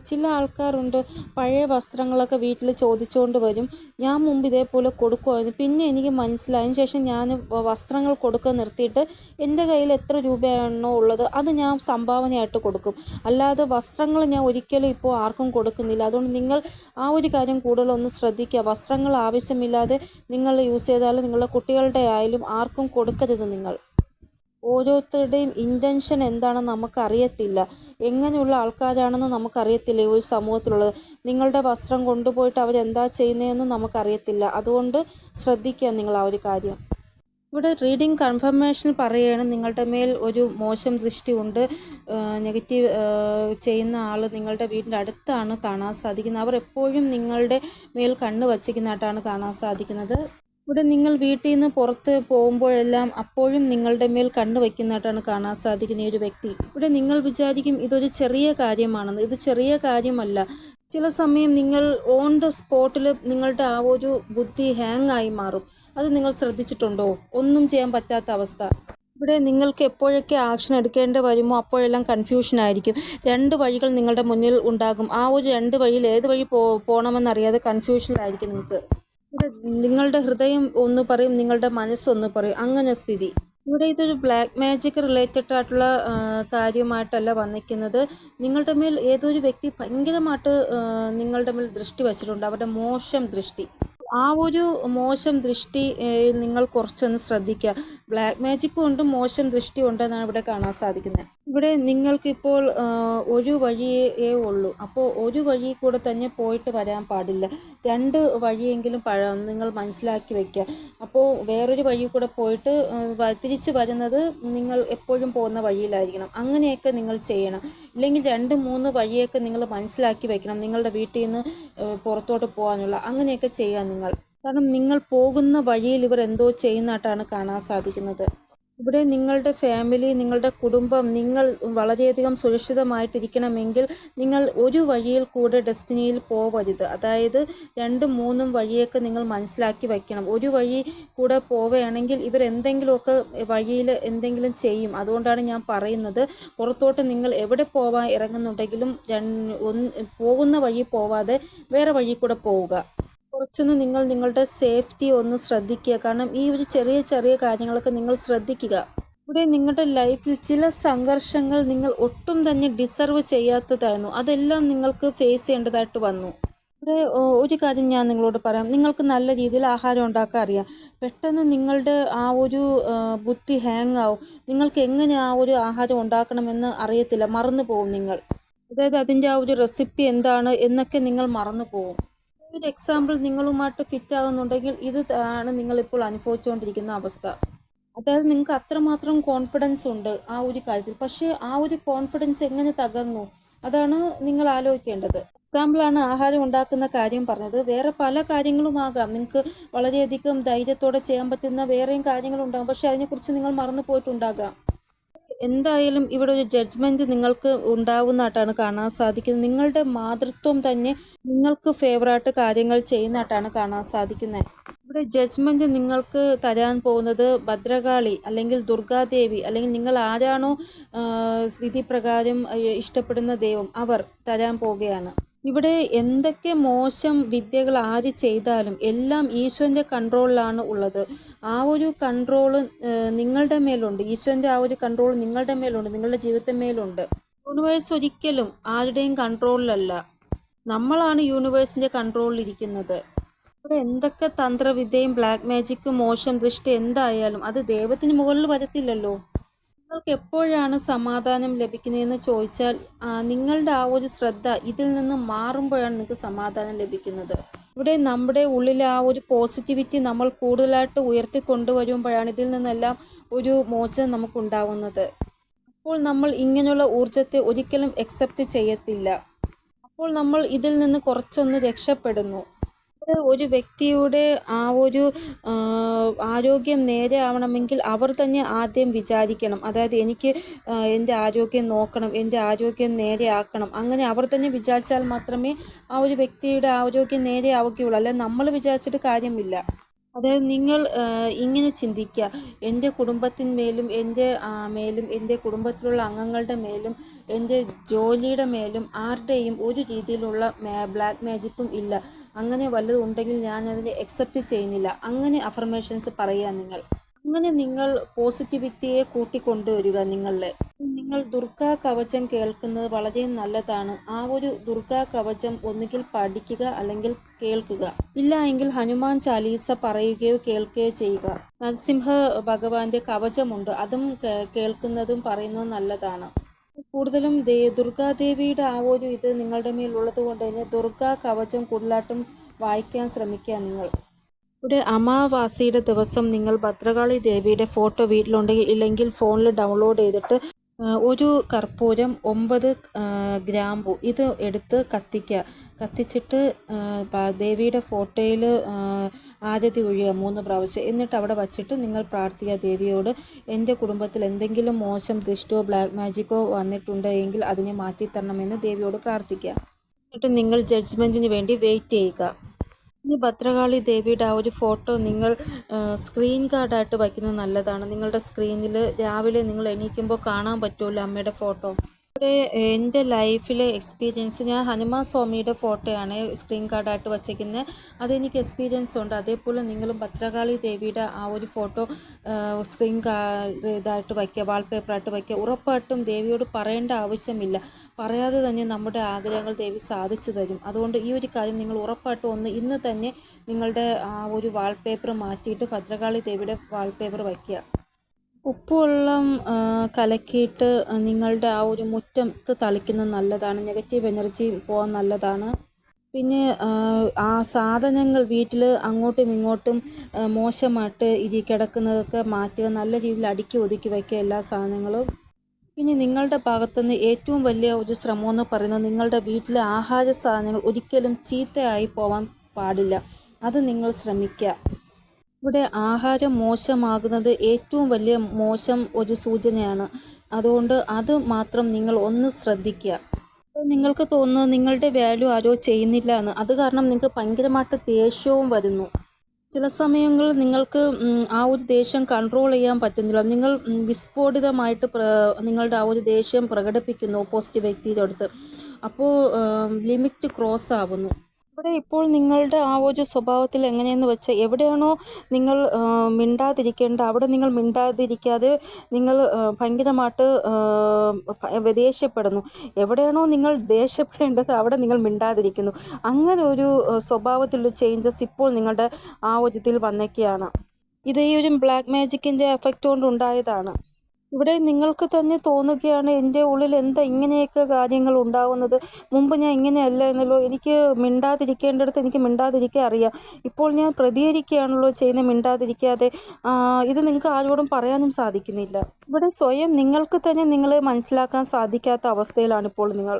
Speaker 1: ചില ആൾക്കാരുണ്ട്. പഴയ വസ്ത്രങ്ങളൊക്കെ വീട്ടിൽ ചോദിച്ചുകൊണ്ട് വരും. ഞാൻ മുമ്പ് ഇതേപോലെ കൊടുക്കുമായിരുന്നു പിന്നെ എനിക്ക് മനസ്സിലായതിനു ശേഷം ഞാൻ വസ്ത്രങ്ങൾ കൊടുക്കുക നിർത്തിയിട്ട് എന്റെ കയ്യിൽ എത്ര രൂപയാണോ ഉള്ളത് അത് ഞാൻ സംഭാവനയായിട്ട് കൊടുക്കും. അല്ലാതെ വസ്ത്രങ്ങൾ ഞാൻ ഒരിക്കലും ഇപ്പോൾ ആർക്കും കൊടുക്കുന്നില്ല. അതുകൊണ്ട് നിങ്ങൾ ആ ഒരു കാര്യം കൂടുതലൊന്ന് ശ്രദ്ധിക്കുക. വസ്ത്രങ്ങൾ ആവശ്യമില്ലാതെ നിങ്ങൾ യൂസ് ചെയ്താൽ നിങ്ങളുടെ കുട്ടികളുടെ ആയാലും ആർക്കും കൊടുക്കരുത് നിങ്ങൾ. ഓരോരുത്തരുടെയും ഇന്റൻഷൻ എന്താണെന്ന് നമുക്കറിയത്തില്ല. എങ്ങനെയുള്ള ആൾക്കാരാണെന്ന് നമുക്കറിയത്തില്ല ഒരു സമൂഹത്തിലുള്ളത്. നിങ്ങളുടെ വസ്ത്രം കൊണ്ടുപോയിട്ട് അവരെന്താ ചെയ്യുന്നതെന്ന് നമുക്കറിയത്തില്ല. അതുകൊണ്ട് ശ്രദ്ധിക്കുക നിങ്ങൾ ആ ഒരു കാര്യം. ഇവിടെ റീഡിംഗ് കൺഫർമേഷൻ പറയുകയാണ്. നിങ്ങളുടെ മേൽ ഒരു മോശം ദൃഷ്ടി ഉണ്ട്. നെഗറ്റീവ് ചെയ്യുന്ന ആൾ നിങ്ങളുടെ വീടിന്റെ അടുത്താണ് കാണാൻ സാധിക്കുന്നത്. അവർ എപ്പോഴും നിങ്ങളുടെ മേൽ കണ്ണ് വച്ചിരിക്കുന്നതായിട്ടാണ് കാണാൻ സാധിക്കുന്നത്. ഇവിടെ നിങ്ങൾ വീട്ടിൽ നിന്ന് പുറത്ത് പോകുമ്പോഴെല്ലാം അപ്പോഴും നിങ്ങളുടെ മേൽ കണ്ണു വയ്ക്കുന്നതായിട്ടാണ് കാണാൻ സാധിക്കുന്ന ഒരു വ്യക്തി. ഇവിടെ നിങ്ങൾ വിചാരിക്കും ഇതൊരു ചെറിയ കാര്യമാണെന്ന്. ഇത് ചെറിയ കാര്യമല്ല. ചില സമയം നിങ്ങൾ ഓൺ ദ സ്പോട്ടിൽ നിങ്ങളുടെ ആ ഒരു ബുദ്ധി ഹാങ് ആയി മാറും. അത് നിങ്ങൾ ശ്രദ്ധിച്ചിട്ടുണ്ടോ? ഒന്നും ചെയ്യാൻ പറ്റാത്ത അവസ്ഥ. ഇവിടെ നിങ്ങൾക്ക് എപ്പോഴൊക്കെ ആക്ഷൻ എടുക്കേണ്ടി വരുമോ അപ്പോഴെല്ലാം കൺഫ്യൂഷൻ ആയിരിക്കും. രണ്ട് വഴികൾ നിങ്ങളുടെ മുന്നിൽ ഉണ്ടാകും. ആ ഒരു രണ്ട് വഴിയിൽ ഏത് വഴി പോ പോകണമെന്നറിയാതെ കൺഫ്യൂഷനിലായിരിക്കും നിങ്ങൾക്ക്. നിങ്ങളുടെ ഹൃദയം ഒന്ന് പറയും നിങ്ങളുടെ മനസ്സൊന്ന് പറയും. അങ്ങനെ സ്ഥിതി. ഇവിടെ ഇതൊരു ബ്ലാക്ക് മാജിക് റിലേറ്റഡ് ആയിട്ടുള്ള കാര്യമായിട്ടല്ല വന്നിരിക്കുന്നത്. നിങ്ങളുടെ മേൽ ഏതൊരു വ്യക്തി ഭയങ്കരമായിട്ട് നിങ്ങളുടെ മേൽ ദൃഷ്ടി വച്ചിട്ടുണ്ട്. അവരുടെ മോശം ദൃഷ്ടി. ആ ഒരു മോശം ദൃഷ്ടി നിങ്ങൾ കുറച്ചൊന്ന് ശ്രദ്ധിക്കുക. ബ്ലാക്ക് മാജിക്കും ഉണ്ട് മോശം ദൃഷ്ടി ഉണ്ടെന്നാണ് ഇവിടെ കാണാൻ സാധിക്കുന്നത്. ഇവിടെ നിങ്ങൾക്കിപ്പോൾ ഒരു വഴിയേ ഉള്ളൂ. അപ്പോൾ ഒരു വഴി കൂടെ തന്നെ പോയിട്ട് വരാൻ പാടില്ല. രണ്ട് വഴിയെങ്കിലും പഴ നിങ്ങൾ മനസ്സിലാക്കി വയ്ക്കുക അപ്പോൾ വേറൊരു വഴി കൂടെ പോയിട്ട് തിരിച്ച് വരുന്നത് നിങ്ങൾ എപ്പോഴും പോകുന്ന വഴിയിലായിരിക്കണം. അങ്ങനെയൊക്കെ നിങ്ങൾ ചെയ്യണം. ഇല്ലെങ്കിൽ രണ്ട് മൂന്ന് വഴിയൊക്കെ നിങ്ങൾ മനസ്സിലാക്കി വയ്ക്കണം നിങ്ങളുടെ വീട്ടിൽ നിന്ന് പുറത്തോട്ട് പോകാനുള്ള അങ്ങനെയൊക്കെ ചെയ്യുക നിങ്ങൾ. കാരണം നിങ്ങൾ പോകുന്ന വഴിയിൽ ഇവർ എന്തോ ചെയ്യുന്നതായിട്ടാണ് കാണാൻ സാധിക്കുന്നത്. ഇവിടെ നിങ്ങളുടെ ഫാമിലി നിങ്ങളുടെ കുടുംബം നിങ്ങൾ വളരെയധികം സുരക്ഷിതമായിട്ടിരിക്കണമെങ്കിൽ നിങ്ങൾ ഒരു വഴിയിൽ കൂടെ ഡെസ്റ്റിനിയിൽ പോവരുത്. അതായത് രണ്ടും മൂന്നും വഴിയൊക്കെ നിങ്ങൾ മനസ്സിലാക്കി വയ്ക്കണം ഒരു വഴി കൂടെ പോവുകയാണെങ്കിൽ ഇവരെന്തെങ്കിലുമൊക്കെ വഴിയിൽ എന്തെങ്കിലും ചെയ്യും. അതുകൊണ്ടാണ് ഞാൻ പറയുന്നത്. പുറത്തോട്ട് നിങ്ങൾ എവിടെ പോവാൻ ഇറങ്ങുന്നുണ്ടെങ്കിലും പോകുന്ന വഴി പോവാതെ വേറെ വഴി കൂടെ പോവുക. കുറച്ചൊന്ന് നിങ്ങൾ നിങ്ങളുടെ സേഫ്റ്റി ഒന്ന് ശ്രദ്ധിക്കുക. കാരണം ഈ ഒരു ചെറിയ ചെറിയ കാര്യങ്ങളൊക്കെ നിങ്ങൾ ശ്രദ്ധിക്കുക. ഇവിടെ നിങ്ങളുടെ ലൈഫിൽ ചില സംഘർഷങ്ങൾ നിങ്ങൾ ഒട്ടും തന്നെ ഡിസർവ് ചെയ്യാത്തതായിരുന്നു. അതെല്ലാം നിങ്ങൾക്ക് ഫേസ് ചെയ്യേണ്ടതായിട്ട് വന്നു. ഇവിടെ ഒരു കാര്യം ഞാൻ നിങ്ങളോട് പറയാം. നിങ്ങൾക്ക് നല്ല രീതിയിൽ ആഹാരം ഉണ്ടാക്കാൻ അറിയാം. പെട്ടെന്ന് നിങ്ങളുടെ ആ ഒരു ബുദ്ധി ഹാങ് ആവും. നിങ്ങൾക്ക് എങ്ങനെ ആ ഒരു ആഹാരം ഉണ്ടാക്കണമെന്ന് അറിയത്തില്ല. മറന്നു പോകും നിങ്ങൾ. അതായത് അതിന്റെ ആ ഒരു റെസിപ്പി എന്താണ് എന്നൊക്കെ നിങ്ങൾ മറന്നു പോകും. ഒരു എക്സാമ്പിൾ നിങ്ങളുമായിട്ട് ഫിറ്റ് ആകുന്നുണ്ടെങ്കിൽ ഇത് ആണ് നിങ്ങളിപ്പോൾ അനുഭവിച്ചുകൊണ്ടിരിക്കുന്ന അവസ്ഥ. അതായത് നിങ്ങൾക്ക് അത്രമാത്രം കോൺഫിഡൻസ് ഉണ്ട് ആ ഒരു കാര്യത്തിൽ. പക്ഷേ ആ ഒരു കോൺഫിഡൻസ് എങ്ങനെ തകർന്നു? അതാണ് നിങ്ങൾ ആലോചിക്കേണ്ടത്. എക്സാമ്പിളാണ് ആഹാരം ഉണ്ടാക്കുന്ന കാര്യം പറഞ്ഞത്. വേറെ പല കാര്യങ്ങളുമാകാം നിങ്ങൾക്ക് വളരെയധികം ധൈര്യത്തോടെ ചെയ്യാൻ പറ്റുന്ന വേറെയും കാര്യങ്ങളുണ്ടാകും പക്ഷേ അതിനെക്കുറിച്ച് നിങ്ങൾ മറന്നു പോയിട്ടുണ്ടാകാം എന്തായാലും ഇവിടെ ഒരു ജഡ്ജ്മെന്റ് നിങ്ങൾക്ക് ഉണ്ടാവുന്നതായിട്ടാണ് കാണാൻ സാധിക്കുന്നത്. നിങ്ങളുടെ മാതൃത്വം തന്നെ നിങ്ങൾക്ക് ഫേവറായിട്ട് കാര്യങ്ങൾ ചെയ്യുന്നതായിട്ടാണ് കാണാൻ സാധിക്കുന്നത്. ഇവിടെ ജഡ്ജ്മെന്റ് നിങ്ങൾക്ക് തരാൻ പോകുന്നത് ഭദ്രകാളി അല്ലെങ്കിൽ ദുർഗാദേവി അല്ലെങ്കിൽ നിങ്ങൾ ആരാണോ വിധി പ്രകാരം ഇഷ്ടപ്പെടുന്ന ദൈവം അവർ തരാൻ പോവുകയാണ് ഇവിടെ എന്തൊക്കെ മോശം വിദ്യകൾ ആര് ചെയ്താലും എല്ലാം ഈശ്വരന്റെ കൺട്രോളിലാണ് ഉള്ളത്. ആ ഒരു കൺട്രോൾ നിങ്ങളുടെ മേലുണ്ട്. ഈശ്വരന്റെ ആ ഒരു കൺട്രോൾ നിങ്ങളുടെ മേലുണ്ട്. നിങ്ങളുടെ ജീവിതത്തെ മേലുണ്ട്. യൂണിവേഴ്സ് ഒരിക്കലും ആരുടെയും കൺട്രോളിലല്ല. നമ്മളാണ് യൂണിവേഴ്സിന്റെ കൺട്രോളിൽ ഇരിക്കുന്നത്. ഇവിടെ എന്തൊക്കെ തന്ത്രവിദ്യയും ബ്ലാക്ക് മാജിക്കും മോശം ദൃഷ്ടി എന്തായാലും അത് ദൈവത്തിന് മുകളിൽ വരത്തില്ലല്ലോ. നിങ്ങൾക്ക് എപ്പോഴാണ് സമാധാനം ലഭിക്കുന്നതെന്ന് ചോദിച്ചാൽ നിങ്ങളുടെ ആ ഒരു ശ്രദ്ധ ഇതിൽ നിന്ന് മാറുമ്പോഴാണ് നിങ്ങൾക്ക് സമാധാനം ലഭിക്കുന്നത്. ഇവിടെ നമ്മുടെ ഉള്ളിൽ ആ ഒരു പോസിറ്റിവിറ്റി നമ്മൾ കൂടുതലായിട്ട് ഉയർത്തി കൊണ്ടുവരുമ്പോഴാണ് ഇതിൽ നിന്നെല്ലാം ഒരു മോചനം നമുക്കുണ്ടാവുന്നത്. അപ്പോൾ നമ്മൾ ഇങ്ങനെയുള്ള ഊർജത്തെ ഒരിക്കലും അക്സെപ്റ്റ് ചെയ്യത്തില്ല. അപ്പോൾ നമ്മൾ ഇതിൽ നിന്ന് കുറച്ചൊന്ന് രക്ഷപ്പെടുന്നു. ഒരു വ്യക്തിയുടെ ആ ഒരു ആരോഗ്യം നേരെ ആവണമെങ്കിൽ അവർ തന്നെ ആദ്യം വിചാരിക്കണം. അതായത് എനിക്ക് എന്റെ ആരോഗ്യം നോക്കണം എന്റെ ആരോഗ്യം നേരെ ആക്കണം. അങ്ങനെ അവർ തന്നെ വിചാരിച്ചാൽ മാത്രമേ ആ ഒരു വ്യക്തിയുടെ ആരോഗ്യം നേരെ ആവുകയുള്ളൂ. അല്ലെ നമ്മൾ വിചാരിച്ചിട്ട് കാര്യമില്ല. അതായത് നിങ്ങൾ ഇങ്ങനെ ചിന്തിക്കുക. എന്റെ കുടുംബത്തിന്മേലും എന്റെ മേലും എന്റെ കുടുംബത്തിലുള്ള അംഗങ്ങളുടെ മേലും എന്റെ ജോലിയുടെ മേലും ആരുടെയും ഒരു രീതിയിലുള്ള ബ്ലാക്ക് മാജിക്കും ഇല്ല. അങ്ങനെ വല്ലതും ഉണ്ടെങ്കിൽ ഞാൻ അതിനെ അക്സെപ്റ്റ് ചെയ്യുന്നില്ല. അങ്ങനെ അഫർമേഷൻസ് പറയുക നിങ്ങൾ. അങ്ങനെ നിങ്ങൾ പോസിറ്റിവിറ്റിയെ കൂട്ടിക്കൊണ്ടുവരിക നിങ്ങളുടെ നിങ്ങൾ ദുർഗാ കവചം കേൾക്കുന്നത് വളരെ നല്ലതാണ്. ആ ഒരു ദുർഗാ കവചം ഒന്നുകിൽ പഠിക്കുക അല്ലെങ്കിൽ കേൾക്കുക. ഇല്ല എങ്കിൽ ഹനുമാൻ ചാലീസ പറയുകയോ കേൾക്കുകയോ ചെയ്യുക. നരസിംഹ ഭഗവാന്റെ കവചമുണ്ട്. അതും കേൾക്കുന്നതും പറയുന്നതും നല്ലതാണ്. കൂടുതലും ദേ ദുർഗാദേവിയുടെ ആ ഒരു ഇത് നിങ്ങളുടെ മേലുള്ളത് കൊണ്ട് തന്നെ ദുർഗാ കവചം കൂടുതലായിട്ടും വായിക്കാൻ ശ്രമിക്കുക നിങ്ങൾ. ഇവിടെ അമാവാസിയുടെ ദിവസം നിങ്ങൾ ഭദ്രകാളി ദേവിയുടെ ഫോട്ടോ വീട്ടിലുണ്ടെങ്കിൽ ഇല്ലെങ്കിൽ ഫോണിൽ ഡൗൺലോഡ് ചെയ്തിട്ട് ഒരു കർപ്പൂരം ഒമ്പത് ഗ്രാമ്പു ഇത് എടുത്ത് കത്തിക്കുക കത്തിച്ചിട്ട് ദേവിയുടെ ഫോട്ടോയിൽ ആരതി ഒഴിയുക മൂന്ന് പ്രാവശ്യം. എന്നിട്ട് അവിടെ വച്ചിട്ട് നിങ്ങൾ പ്രാർത്ഥിക്കുക ദേവിയോട് എന്റെ കുടുംബത്തിൽ എന്തെങ്കിലും മോശം ദൃഷ്ടോ ബ്ലാക്ക് മാജിക്കോ വന്നിട്ടുണ്ടെങ്കിൽ അതിനെ മാറ്റിത്തരണമെന്ന് ദേവിയോട് പ്രാർത്ഥിക്കുക എന്നിട്ട് നിങ്ങൾ ജഡ്ജ്മെന്റിന് വേണ്ടി വെയിറ്റ് ചെയ്യുക. ഈ ഭദ്രകാളി ദേവിയുടെ ആ ഒരു ഫോട്ടോ നിങ്ങൾ സ്ക്രീൻ ഗാർഡായിട്ട് വയ്ക്കുന്നത് നല്ലതാണ്. നിങ്ങളുടെ സ്ക്രീനിൽ രാവിലെ നിങ്ങൾ എണീക്കുമ്പോൾ കാണാൻ പറ്റുമല്ലോ അമ്മയുടെ ഫോട്ടോ? ഇവിടെ എന്റെ ലൈഫിലെ എക്സ്പീരിയൻസ് ഞാൻ ഹനുമാൻ സ്വാമിയുടെ ഫോട്ടോയാണ് സ്ക്രീൻ കാർഡായിട്ട് വച്ചേക്കുന്നത് അതെനിക്ക് എക്സ്പീരിയൻസ് ഉണ്ട്. അതേപോലെ നിങ്ങളും ഭദ്രകാളി ദേവിയുടെ ആ ഒരു ഫോട്ടോ സ്ക്രീൻ കാർഡ് ഇതായിട്ട് വയ്ക്കുക വാൾപേപ്പറായിട്ട് വയ്ക്കുക. ഉറപ്പായിട്ടും ദേവിയോട് പറയേണ്ട ആവശ്യമില്ല. പറയാതെ തന്നെ നമ്മുടെ ആഗ്രഹങ്ങൾ ദേവി സാധിച്ചു തരും. അതുകൊണ്ട് ഈ ഒരു കാര്യം നിങ്ങൾ ഉറപ്പായിട്ടും ഒന്ന് ഇന്ന് തന്നെ നിങ്ങളുടെ ആ ഒരു വാൾപേപ്പർ മാറ്റിയിട്ട് ഭദ്രകാളി ദേവിയുടെ വാൾപേപ്പർ വയ്ക്കുക. ഉപ്പുവെള്ളം കലക്കിയിട്ട് നിങ്ങളുടെ ആ ഒരു മുറ്റത്ത് തളിക്കുന്നത് നല്ലതാണ്. നെഗറ്റീവ് എനർജി പോകാൻ നല്ലതാണ്. പിന്നെ ആ സാധനങ്ങൾ വീട്ടിൽ അങ്ങോട്ടും ഇങ്ങോട്ടും മോശമായിട്ട് ഇരി കിടക്കുന്നതൊക്കെ മാറ്റുക നല്ല രീതിയിൽ അടുക്കി ഒതുക്കി വയ്ക്കുക എല്ലാ സാധനങ്ങളും. പിന്നെ നിങ്ങളുടെ ഭാഗത്തുനിന്ന് ഏറ്റവും വലിയ ഒരു ശ്രമം എന്ന് പറയുന്നത് നിങ്ങളുടെ വീട്ടിലെ ആഹാര സാധനങ്ങൾ ഒരിക്കലും ചീത്തയായി പോവാൻ പാടില്ല. അത് നിങ്ങൾ ശ്രമിക്കുക. ഇവിടെ ആഹാരം മോശമാകുന്നത് ഏറ്റവും വലിയ മോശം ഒരു സൂചനയാണ്. അതുകൊണ്ട് അത് മാത്രം നിങ്ങൾ ഒന്ന് ശ്രദ്ധിക്കുക. നിങ്ങൾക്ക് തോന്നുന്നത് നിങ്ങളുടെ വാല്യൂ ആരോ ചെയ്യുന്നില്ല എന്ന്. അത് കാരണം നിങ്ങൾക്ക് ഭയങ്കരമായിട്ട് ദേഷ്യവും വരുന്നു. ചില സമയങ്ങളിൽ നിങ്ങൾക്ക് ആ ഒരു ദേഷ്യം കൺട്രോൾ ചെയ്യാൻ പറ്റുന്നില്ല. നിങ്ങൾ വിസ്ഫോടിതമായിട്ട് നിങ്ങളുടെ ആ ഒരു ദേഷ്യം പ്രകടിപ്പിക്കുന്നു പോസിറ്റീവ് വ്യക്തിയുടെ അടുത്ത്. അപ്പോൾ ലിമിറ്റ് ക്രോസ് ആവുന്നു. ഇവിടെ ഇപ്പോൾ നിങ്ങളുടെ ആ ഒരു സ്വഭാവത്തിൽ എങ്ങനെയെന്ന് വെച്ചാൽ എവിടെയാണോ നിങ്ങൾ മിണ്ടാതിരിക്കേണ്ട അവിടെ നിങ്ങൾ മിണ്ടാതിരിക്കാതെ നിങ്ങൾ ഭയങ്കരമായിട്ട് ദേഷ്യപ്പെടുന്നു. എവിടെയാണോ നിങ്ങൾ ദേഷ്യപ്പെടേണ്ടത് അവിടെ നിങ്ങൾ മിണ്ടാതിരിക്കുന്നു. അങ്ങനെ ഒരു സ്വഭാവത്തിലുള്ള ചേഞ്ചസ് ഇപ്പോൾ നിങ്ങളുടെ ആ ഒരു ഇതിൽ വന്നേക്കുകയാണ് ഇത് ഈ ഒരു ബ്ലാക്ക് മാജിക്കിന്റെ എഫക്റ്റ് കൊണ്ട് ഉണ്ടായതാണ് ഇവിടെ നിങ്ങൾക്ക് തന്നെ തോന്നുകയാണ് എന്റെ ഉള്ളിൽ എന്താ ഇങ്ങനെയൊക്കെ കാര്യങ്ങൾ ഉണ്ടാകുന്നത് മുമ്പ് ഞാൻ ഇങ്ങനെയല്ല എന്നല്ലോ. എനിക്ക് മിണ്ടാതിരിക്കേണ്ടടുത്ത് എനിക്ക് മിണ്ടാതിരിക്കാൻ അറിയാം. ഇപ്പോൾ ഞാൻ പ്രതികരിക്കുകയാണല്ലോ ചെയ്യുന്ന മിണ്ടാതിരിക്കാതെ. ഇത് നിങ്ങൾക്ക് ആരോടും പറയാനും സാധിക്കുന്നില്ല. ഇവിടെ സ്വയം നിങ്ങൾക്ക് തന്നെ നിങ്ങളെ മനസ്സിലാക്കാൻ സാധിക്കാത്ത അവസ്ഥയിലാണ് ഇപ്പോൾ നിങ്ങൾ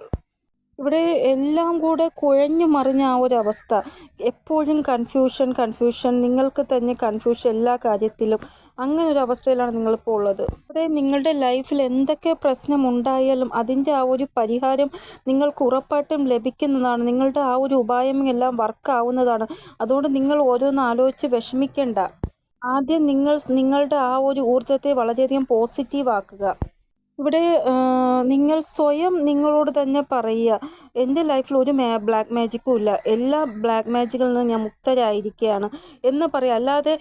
Speaker 1: ഇവിടെ എല്ലാം കൂടെ കുഴഞ്ഞു മറിഞ്ഞ ആ ഒരു അവസ്ഥ. എപ്പോഴും കൺഫ്യൂഷൻ കൺഫ്യൂഷൻ നിങ്ങൾക്ക് തന്നെ കൺഫ്യൂഷൻ എല്ലാ കാര്യത്തിലും. അങ്ങനെ ഒരു അവസ്ഥയിലാണ് നിങ്ങളിപ്പോൾ ഉള്ളത്. ഇവിടെ നിങ്ങളുടെ ലൈഫിൽ എന്തൊക്കെ പ്രശ്നം ഉണ്ടായാലും അതിന്റെ ആ ഒരു പരിഹാരം നിങ്ങൾക്ക് ഉറപ്പായിട്ടും ലഭിക്കുന്നതാണ്. നിങ്ങളുടെ ആ ഒരു ഉപായം എല്ലാം വർക്ക് ആവുന്നതാണ്. അതുകൊണ്ട് നിങ്ങൾ ഓരോന്ന് ആലോചിച്ച് വിഷമിക്കേണ്ട. ആദ്യം നിങ്ങൾ നിങ്ങളുടെ ആ ഒരു ഊർജത്തെ വളരെയധികം പോസിറ്റീവ് ആക്കുക. ഇവിടെ നിങ്ങൾ സ്വയം നിങ്ങളോട് തന്നെ പറയുക. എന്റെ ലൈഫിൽ ഒരു മാ ബ്ലാക്ക് മാജിക്കും ഇല്ല. എല്ലാ ബ്ലാക്ക് മാജിക്കിൽ നിന്ന് ഞാൻ മുക്തരായിരിക്കുകയാണ് എന്ന് പറയുക അല്ലാതെ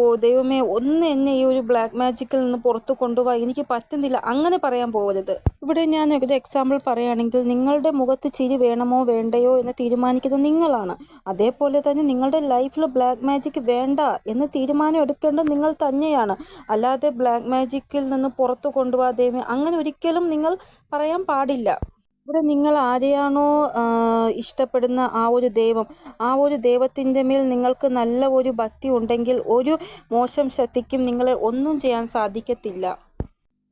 Speaker 1: ഓ ദൈവമേ ഒന്ന് എന്നെ ഈ ഒരു ബ്ലാക്ക് മാജിക്കിൽ നിന്ന് പുറത്തു കൊണ്ടുപോകാൻ എനിക്ക് പറ്റുന്നില്ല. അങ്ങനെ പറയാൻ പോകരുത്. ഇവിടെ ഞാൻ ഒരു എക്സാമ്പിൾ പറയുകയാണെങ്കിൽ നിങ്ങളുടെ മുഖത്ത് ചിരി വേണമോ വേണ്ടയോ എന്ന് തീരുമാനിക്കുന്നത് നിങ്ങളാണ്. അതേപോലെ തന്നെ നിങ്ങളുടെ ലൈഫിൽ ബ്ലാക്ക് മാജിക് വേണ്ട എന്ന് തീരുമാനം എടുക്കേണ്ടത് നിങ്ങൾ തന്നെയാണ്. അല്ലാതെ ബ്ലാക്ക് മാജിക്കിൽ നിന്ന് പുറത്തു കൊണ്ടുപോകാതെ അങ്ങനെ ഒരിക്കലും നിങ്ങൾ പറയാൻ പാടില്ല. ഇവിടെ നിങ്ങൾ ആരെയാണോ ഇഷ്ടപ്പെടുന്ന ആ ഒരു ദൈവം ആ ഒരു ദൈവത്തിന്റെ മേൽ നിങ്ങൾക്ക് നല്ല ഒരു ഭക്തി ഉണ്ടെങ്കിൽ ഒരു മോശം ശക്തിക്കും നിങ്ങളെ ഒന്നും ചെയ്യാൻ സാധിക്കത്തില്ല.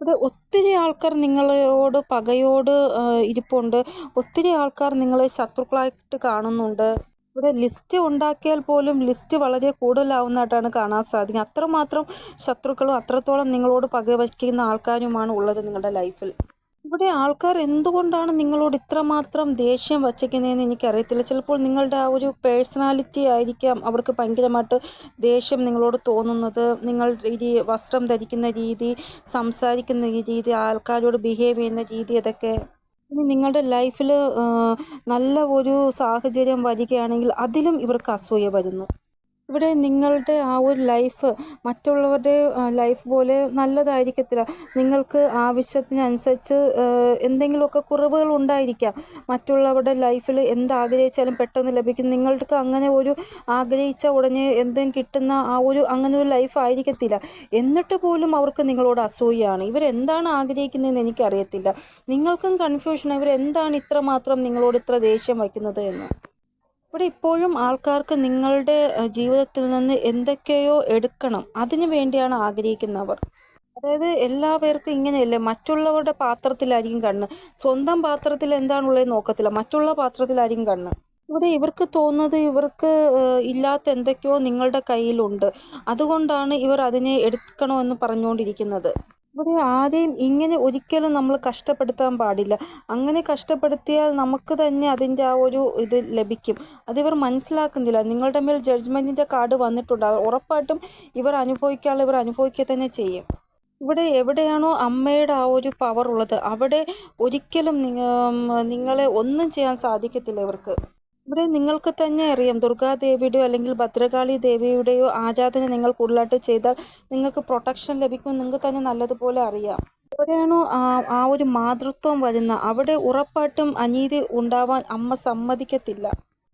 Speaker 1: ഇവിടെ ഒത്തിരി ആൾക്കാർ നിങ്ങളോട് പകയോട് ഇരിപ്പുണ്ട്. ഒത്തിരി ആൾക്കാർ നിങ്ങളെ ശത്രുക്കളായിട്ട് കാണുന്നുണ്ട്. ഇവിടെ ലിസ്റ്റ് ഉണ്ടാക്കിയാൽ പോലും ലിസ്റ്റ് വളരെ കൂടുതലാവുന്നതായിട്ടാണ് കാണാൻ സാധിക്കുക അത്രമാത്രം ശത്രുക്കളും അത്രത്തോളം നിങ്ങളോട് പകവയ്ക്കുന്ന ആൾക്കാരുമാണ് ഉള്ളത് നിങ്ങളുടെ ലൈഫിൽ ഇവിടെ ആൾക്കാർ എന്തുകൊണ്ടാണ് നിങ്ങളോട് ഇത്രമാത്രം ദേഷ്യം വച്ചേക്കുന്നതെന്ന് എനിക്കറിയത്തില്ല. ചിലപ്പോൾ നിങ്ങളുടെ ആ ഒരു പേഴ്സണാലിറ്റി ആയിരിക്കാം അവർക്ക് ഭയങ്കരമായിട്ട് ദേഷ്യം നിങ്ങളോട് തോന്നുന്നത്. നിങ്ങൾ രീതി വസ്ത്രം ധരിക്കുന്ന രീതി സംസാരിക്കുന്ന രീതി ആൾക്കാരോട് ബിഹേവ് ചെയ്യുന്ന രീതി അതൊക്കെ ഇനി നിങ്ങളുടെ ലൈഫിൽ നല്ല ഒരു സാഹചര്യം വരികയാണെങ്കിൽ അതിലും ഇവർക്ക് അസൂയ വരുന്നു. ഇവിടെ നിങ്ങളുടെ ആ ഒരു ലൈഫ് മറ്റുള്ളവരുടെ ലൈഫ് പോലെ നല്ലതായിരിക്കത്തില്ല. നിങ്ങൾക്ക് ആവശ്യത്തിനനുസരിച്ച് എന്തെങ്കിലുമൊക്കെ കുറവുകൾ ഉണ്ടായിരിക്കാം. മറ്റുള്ളവരുടെ ലൈഫിൽ എന്താഗ്രഹിച്ചാലും പെട്ടെന്ന് ലഭിക്കും. നിങ്ങൾക്ക് അങ്ങനെ ഒരു ആഗ്രഹിച്ച ഉടനെ എന്തെങ്കിലും കിട്ടുന്ന ആ ഒരു അങ്ങനെ ഒരു ലൈഫ് ആയിരിക്കത്തില്ല. എന്നിട്ട് പോലും അവർക്ക് നിങ്ങളോട് അസൂയാണ് ഇവരെന്താണ് ആഗ്രഹിക്കുന്നതെന്ന് എനിക്കറിയത്തില്ല. നിങ്ങൾക്കും കൺഫ്യൂഷൻ ഇവരെന്താണ് ഇത്രമാത്രം നിങ്ങളോട് ഇത്ര ദേഷ്യം വയ്ക്കുന്നത് എന്ന്? ഇവിടെ ഇപ്പോഴും ആൾക്കാർക്ക് നിങ്ങളുടെ ജീവിതത്തിൽ നിന്ന് എന്തൊക്കെയോ എടുക്കണം. അതിനു വേണ്ടിയാണ് ആഗ്രഹിക്കുന്നവർ. അതായത് എല്ലാവർക്കും ഇങ്ങനെയല്ലേ? മറ്റുള്ളവരുടെ പാത്രത്തിലായിരിക്കും കണ്ണ്. സ്വന്തം പാത്രത്തിൽ എന്താണുള്ളത് നോക്കത്തില്ല. മറ്റുള്ള പാത്രത്തിലായിരിക്കും കണ്ണ്. ഇവിടെ ഇവർക്ക് തോന്നുന്നത് ഇവർക്ക് ഇല്ലാത്ത എന്തൊക്കെയോ നിങ്ങളുടെ കയ്യിലുണ്ട്. അതുകൊണ്ടാണ് ഇവർ അതിനെ എടുക്കണമെന്ന് പറഞ്ഞുകൊണ്ടിരിക്കുന്നത്. ഇവിടെ ആരെയും ഇങ്ങനെ ഒരിക്കലും നമ്മൾ കഷ്ടപ്പെടുത്താൻ പാടില്ല. അങ്ങനെ കഷ്ടപ്പെടുത്തിയാൽ നമുക്ക് തന്നെ അതിന്റെ ആ ഒരു ഇത് ലഭിക്കും. അതിവർ മനസ്സിലാക്കുന്നില്ല. നിങ്ങളുടെ മേൽ ജഡ്ജ്മെന്റിന്റെ കാർഡ് വന്നിട്ടുണ്ട്. ഉറപ്പായിട്ടും ഇവർ അനുഭവിക്കാനുള്ള ഇവർ അനുഭവിക്കുക തന്നെ ചെയ്യും. ഇവിടെ എവിടെയാണോ അമ്മയുടെ ആ ഒരു പവർ ഉള്ളത്. അവിടെ ഒരിക്കലും നിങ്ങളെ ഒന്നും ചെയ്യാൻ സാധിക്കത്തില്ല ഇവർക്ക്. ഇവിടെ നിങ്ങൾക്ക് തന്നെ അറിയാം. ദുർഗാദേവിയുടെയോ അല്ലെങ്കിൽ ഭദ്രകാളി ദേവിയുടെയോ ആരാധന നിങ്ങൾ കൂടുതലായിട്ട് ചെയ്താൽ നിങ്ങൾക്ക് പ്രൊട്ടക്ഷൻ ലഭിക്കും. നിങ്ങൾക്ക് തന്നെ നല്ലതുപോലെ അറിയാം. എവിടെയാണോ ആ ഒരു മാതൃത്വം വരുന്ന. അവിടെ ഉറപ്പായിട്ടും അനീതി ഉണ്ടാവാൻ അമ്മ സമ്മതിക്കത്തില്ല.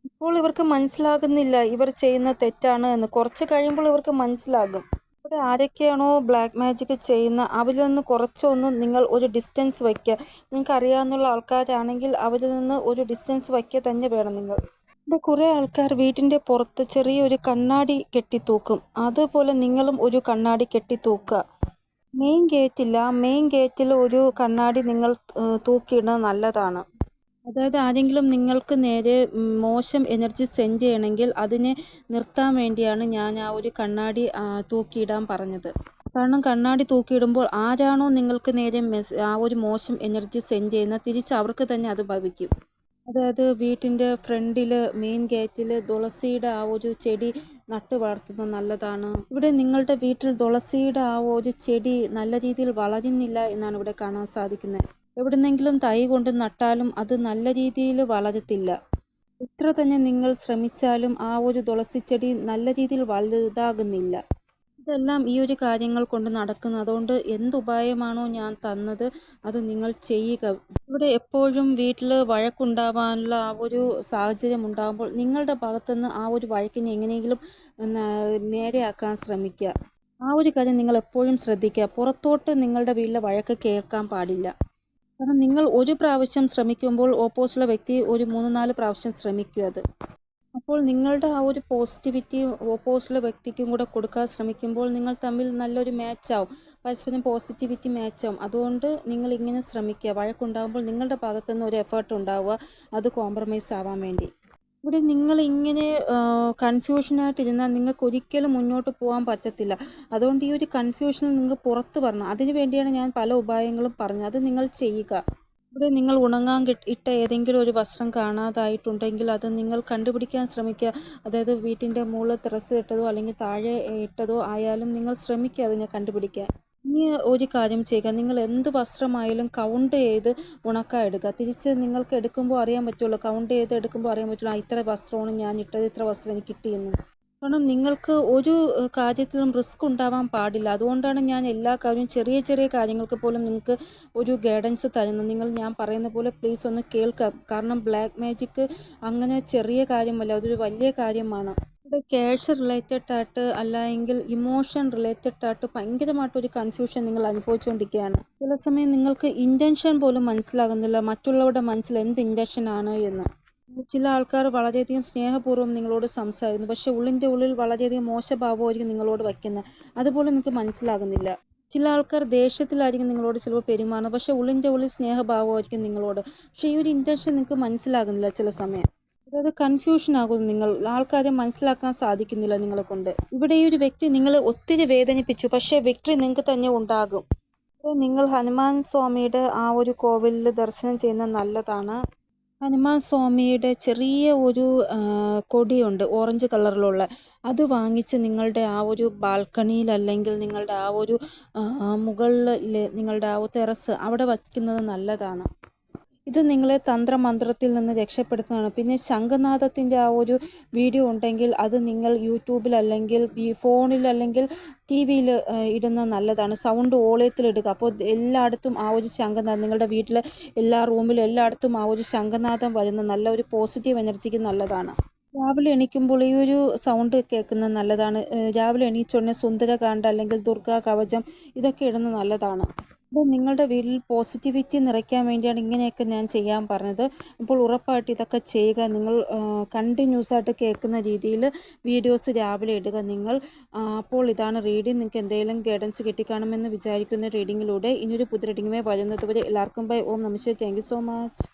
Speaker 1: ഇപ്പോൾ ഇവർക്ക് മനസ്സിലാകുന്നില്ല. ഇവർ ചെയ്യുന്ന തെറ്റാണ് എന്ന്. കുറച്ച് കഴിയുമ്പോൾ ഇവർക്ക് മനസ്സിലാകും. ഇവിടെ ആരൊക്കെയാണോ ബ്ലാക്ക് മാജിക് ചെയ്യുന്ന അവരിൽ നിന്ന് കുറച്ചൊന്ന് നിങ്ങൾ ഒരു ഡിസ്റ്റൻസ് വയ്ക്കുക നിങ്ങൾക്ക് അറിയാവുന്ന ആൾക്കാരാണെങ്കിൽ അവരിൽ നിന്ന് ഒരു ഡിസ്റ്റൻസ് വയ്ക്കുക തന്നെ വേണം നിങ്ങൾ. ഇവിടെ കുറേ ആൾക്കാർ വീട്ടിന്റെ പുറത്ത് ചെറിയൊരു കണ്ണാടി കെട്ടിത്തൂക്കും. അതുപോലെ നിങ്ങളും ഒരു കണ്ണാടി കെട്ടിത്തൂക്കുക. മെയിൻ ഗേറ്റില്ല മെയിൻ ഗേറ്റിൽ ഒരു കണ്ണാടി നിങ്ങൾ തൂക്കിയിടുന്നത് നല്ലതാണ്. അതായത് ആരെങ്കിലും നിങ്ങൾക്ക് നേരെ മോശം എനർജി സെൻഡ് ചെയ്യണമെങ്കിൽ അതിനെ നിർത്താൻ വേണ്ടിയാണ് ഞാൻ ആ ഒരു കണ്ണാടി തൂക്കിയിടാൻ പറഞ്ഞത്. കാരണം കണ്ണാടി തൂക്കിയിടുമ്പോൾ ആരാണോ നിങ്ങൾക്ക് നേരെ മെസ് ആ ഒരു മോശം എനർജി സെൻഡ് ചെയ്യുന്ന തിരിച്ച് അവർക്ക് തന്നെ അത് ഭവിക്കും. അതായത് വീട്ടിന്റെ ഫ്രണ്ടിൽ മെയിൻ ഗേറ്റിൽ തുളസിയുടെ ആ ഒരു ചെടി നട്ട് വളർത്തുന്നത് നല്ലതാണ്. ഇവിടെ നിങ്ങളുടെ വീട്ടിൽ തുളസിയുടെ ആ ഒരു ചെടി നല്ല രീതിയിൽ വളരുന്നില്ല എന്നാണ് ഇവിടെ കാണാൻ സാധിക്കുന്നത്. എവിടുന്നെങ്കിലും തൈ കൊണ്ട് നട്ടാലും അത് നല്ല രീതിയിൽ വളരത്തില്ല. എത്ര തന്നെ നിങ്ങൾ ശ്രമിച്ചാലും ആ ഒരു തുളസിച്ചെടി നല്ല രീതിയിൽ വലുതാകുന്നില്ല. ഇതെല്ലാം ഈ ഒരു കാര്യങ്ങൾ കൊണ്ട് നടക്കുന്നത്. അതുകൊണ്ട് എന്തുപായമാണോ ഞാൻ തന്നത് അത് നിങ്ങൾ ചെയ്യുക. ഇവിടെ എപ്പോഴും വീട്ടിൽ വഴക്കുണ്ടാവാനുള്ള ആ ഒരു സാഹചര്യം ഉണ്ടാകുമ്പോൾ നിങ്ങളുടെ ഭാഗത്തുനിന്ന് ആ ഒരു വഴക്കിനെ എങ്ങനെയെങ്കിലും നേരെയാക്കാൻ ശ്രമിക്കുക. ആ ഒരു കാര്യം നിങ്ങൾ എപ്പോഴും ശ്രദ്ധിക്കുക. പുറത്തോട്ട് നിങ്ങളുടെ വീട്ടിലെ വഴക്ക് കേൾക്കാൻ പാടില്ല. കാരണം നിങ്ങൾ ഒരു പ്രാവശ്യം ശ്രമിക്കുമ്പോൾ ഓപ്പോസിറ്റുള്ള വ്യക്തി ഒരു മൂന്ന് നാല് പ്രാവശ്യം ശ്രമിക്കും അത്. അപ്പോൾ നിങ്ങളുടെ ആ ഒരു പോസിറ്റിവിറ്റി ഓപ്പോസിറ്റുള്ള വ്യക്തിക്കും കൂടെ കൊടുക്കാൻ ശ്രമിക്കുമ്പോൾ നിങ്ങൾ തമ്മിൽ നല്ലൊരു മാച്ചാവും പരസ്പരം പോസിറ്റിവിറ്റി മാച്ചാവും അതുകൊണ്ട് നിങ്ങൾ ഇങ്ങനെ ശ്രമിക്കുക. വഴക്കുണ്ടാകുമ്പോൾ നിങ്ങളുടെ ഭാഗത്തുനിന്ന് ഒരു എഫേർട്ട് ഉണ്ടാവുക. അത് കോംപ്രമൈസ് ആവാൻ വേണ്ടി. ഇവിടെ നിങ്ങൾ ഇങ്ങനെ കൺഫ്യൂഷനായിട്ടിരുന്നാൽ നിങ്ങൾക്ക് ഒരിക്കലും മുന്നോട്ട് പോകാൻ പറ്റത്തില്ല. അതുകൊണ്ട് ഈ ഒരു കൺഫ്യൂഷനിൽ നിങ്ങൾ പുറത്ത് വരണം. അതിന് വേണ്ടിയാണ് ഞാൻ പല ഉപായങ്ങളും പറഞ്ഞത്. അത് നിങ്ങൾ ചെയ്യുക. ഇവിടെ നിങ്ങൾ ഉണങ്ങാൻ ഇട്ട ഏതെങ്കിലും ഒരു വസ്ത്രം കാണാതായിട്ടുണ്ടെങ്കിൽ അത് നിങ്ങൾ കണ്ടുപിടിക്കാൻ ശ്രമിക്കുക. അതായത് വീട്ടിന്റെ മുകളിൽ ടെറസ് ഇട്ടതോ അല്ലെങ്കിൽ താഴെ ഇട്ടതോ ആയാലും നിങ്ങൾ ശ്രമിക്കുക അതിനെ കണ്ടുപിടിക്കാൻ. ഇനി ഒരു കാര്യം ചെയ്യുക. നിങ്ങൾ എന്ത് വസ്ത്രമായാലും കൗണ്ട് ചെയ്ത് ഉണക്കാൻ എടുക്കുക. തിരിച്ച് നിങ്ങൾക്ക് എടുക്കുമ്പോൾ അറിയാൻ പറ്റുള്ളൂ. കൗണ്ട് ചെയ്ത് എടുക്കുമ്പോൾ അറിയാൻ പറ്റുള്ളൂ. ഇത്ര വസ്ത്രമാണ് ഞാൻ ഇട്ടത് ഇത്ര വസ്ത്രം എനിക്ക് കിട്ടിയെന്ന്. കാരണം നിങ്ങൾക്ക് ഒരു കാര്യത്തിലും റിസ്ക് ഉണ്ടാവാൻ പാടില്ല. അതുകൊണ്ടാണ് ഞാൻ എല്ലാ കാര്യവും ചെറിയ ചെറിയ കാര്യങ്ങൾക്ക് പോലും നിങ്ങൾക്ക് ഒരു ഗൈഡൻസ് തരുന്നത്. നിങ്ങൾ ഞാൻ പറയുന്ന പോലെ പ്ലീസ് ഒന്ന് കേൾക്കുക. കാരണം ബ്ലാക്ക് മാജിക്ക് അങ്ങനെ ചെറിയ കാര്യമല്ല. അതൊരു വലിയ കാര്യമാണ്. ഇവിടെ ക്യാഷ് റിലേറ്റഡ് ആയിട്ട് അല്ലെങ്കിൽ ഇമോഷൻ റിലേറ്റഡ് ആയിട്ട് ഭയങ്കരമായിട്ടൊരു കൺഫ്യൂഷൻ നിങ്ങൾ അനുഭവിച്ചുകൊണ്ടിരിക്കുകയാണ്. ചില സമയം നിങ്ങൾക്ക് ഇന്റൻഷൻ പോലും മനസ്സിലാകുന്നില്ല. മറ്റുള്ളവരുടെ മനസ്സിൽ എന്ത് ഇന്റൻഷൻ ആണ് എന്ന്. ചില ആൾക്കാർ വളരെയധികം സ്നേഹപൂർവം നിങ്ങളോട് സംസാരിക്കുന്നു. പക്ഷെ ഉള്ളിന്റെ ഉള്ളിൽ വളരെയധികം മോശഭാവമായിരിക്കും നിങ്ങളോട് വയ്ക്കുന്നത്. അതുപോലെ നിങ്ങൾക്ക് മനസ്സിലാകുന്നില്ല. ചില ആൾക്കാർ ദേഷ്യത്തിലായിരിക്കും നിങ്ങളോട് ചിലപ്പോൾ പെരുമാറുന്നത്. പക്ഷേ ഉള്ളിന്റെ ഉള്ളിൽ സ്നേഹഭാവമായിരിക്കും നിങ്ങളോട്. പക്ഷേ ഈ ഒരു ഇന്റൻഷൻ നിങ്ങൾക്ക് മനസ്സിലാകുന്നില്ല ചില സമയം. അതായത് കൺഫ്യൂഷൻ ആകുന്നു. നിങ്ങൾ ആൾക്കാരെ മനസ്സിലാക്കാൻ സാധിക്കുന്നില്ല നിങ്ങളെ കൊണ്ട്. ഇവിടെ ഈ ഒരു വ്യക്തി നിങ്ങളെ ഒത്തിരി വേദനിപ്പിച്ചു. പക്ഷേ വിക്ടറി നിങ്ങൾക്ക് തന്നെ ഉണ്ടാകും. നിങ്ങൾ ഹനുമാൻ സ്വാമിയുടെ ആ ഒരു കോവിലിൽ ദർശനം ചെയ്യുന്നത് നല്ലതാണ്. ഹനുമാൻ സ്വാമിയുടെ ചെറിയ ഒരു കൊടിയുണ്ട് ഓറഞ്ച് കളറിലുള്ള അത് വാങ്ങിച്ച് നിങ്ങളുടെ ആ ഒരു ബാൽക്കണിയിൽ അല്ലെങ്കിൽ നിങ്ങളുടെ ആ ഒരു മുകളിൽ നിങ്ങളുടെ ആ ടെറസ് അവിടെ വയ്ക്കുന്നത് നല്ലതാണ്. ഇത് നിങ്ങളെ തന്ത്രമന്ത്രത്തിൽ നിന്ന് രക്ഷപ്പെടുത്തുന്നതാണ്. പിന്നെ ശംഖനാഥത്തിന്റെ ആ ഒരു വീഡിയോ ഉണ്ടെങ്കിൽ അത് നിങ്ങൾ യൂട്യൂബിൽ അല്ലെങ്കിൽ ഈ ഫോണിൽ അല്ലെങ്കിൽ ടി വിയിൽ ഇടുന്നത് നല്ലതാണ്. സൗണ്ട് ഓളയത്തിലിടുക അപ്പോൾ എല്ലായിടത്തും ആ ഒരു ശംഖനാഥം നിങ്ങളുടെ വീട്ടിലെ എല്ലാ റൂമിലും എല്ലായിടത്തും ആ ഒരു ശംഖനാഥം വരുന്ന നല്ല ഒരു പോസിറ്റീവ് എനർജിക്ക് നല്ലതാണ്. രാവിലെ എണീക്കുമ്പോൾ ഈ ഒരു സൗണ്ട് കേൾക്കുന്നത് നല്ലതാണ്. രാവിലെ എണീച്ചുടനെ സുന്ദരകാന്ഡ അല്ലെങ്കിൽ ദുർഗാ കവചം ഇതൊക്കെ ഇടുന്നത് നല്ലതാണ്. അപ്പോൾ നിങ്ങളുടെ വീട്ടിൽ പോസിറ്റിവിറ്റി നിറയ്ക്കാൻ വേണ്ടിയാണ് ഇങ്ങനെയൊക്കെ ഞാൻ ചെയ്യാൻ പറഞ്ഞത്. അപ്പോൾ ഉറപ്പായിട്ട് ഇതൊക്കെ ചെയ്യുക. നിങ്ങൾ കണ്ടിന്യൂസ് ആയിട്ട് കേൾക്കുന്ന രീതിയിൽ വീഡിയോസ് രാവിലെ ഇടുക. നിങ്ങൾ അപ്പോൾ ഇതാണ് റീഡിങ് നിങ്ങൾക്ക് എന്തെങ്കിലും ഗൈഡൻസ് കിട്ടിക്കാണുമെന്ന് വിചാരിക്കുന്ന റീഡിങ്ങിലൂടെ ഇനിയൊരു പുതിയ റീഡിങ്ങുമായി വരുന്നത് വരെ എല്ലാവർക്കും ബൈ ഓം നമസ്തേ താങ്ക് സോ മച്ച്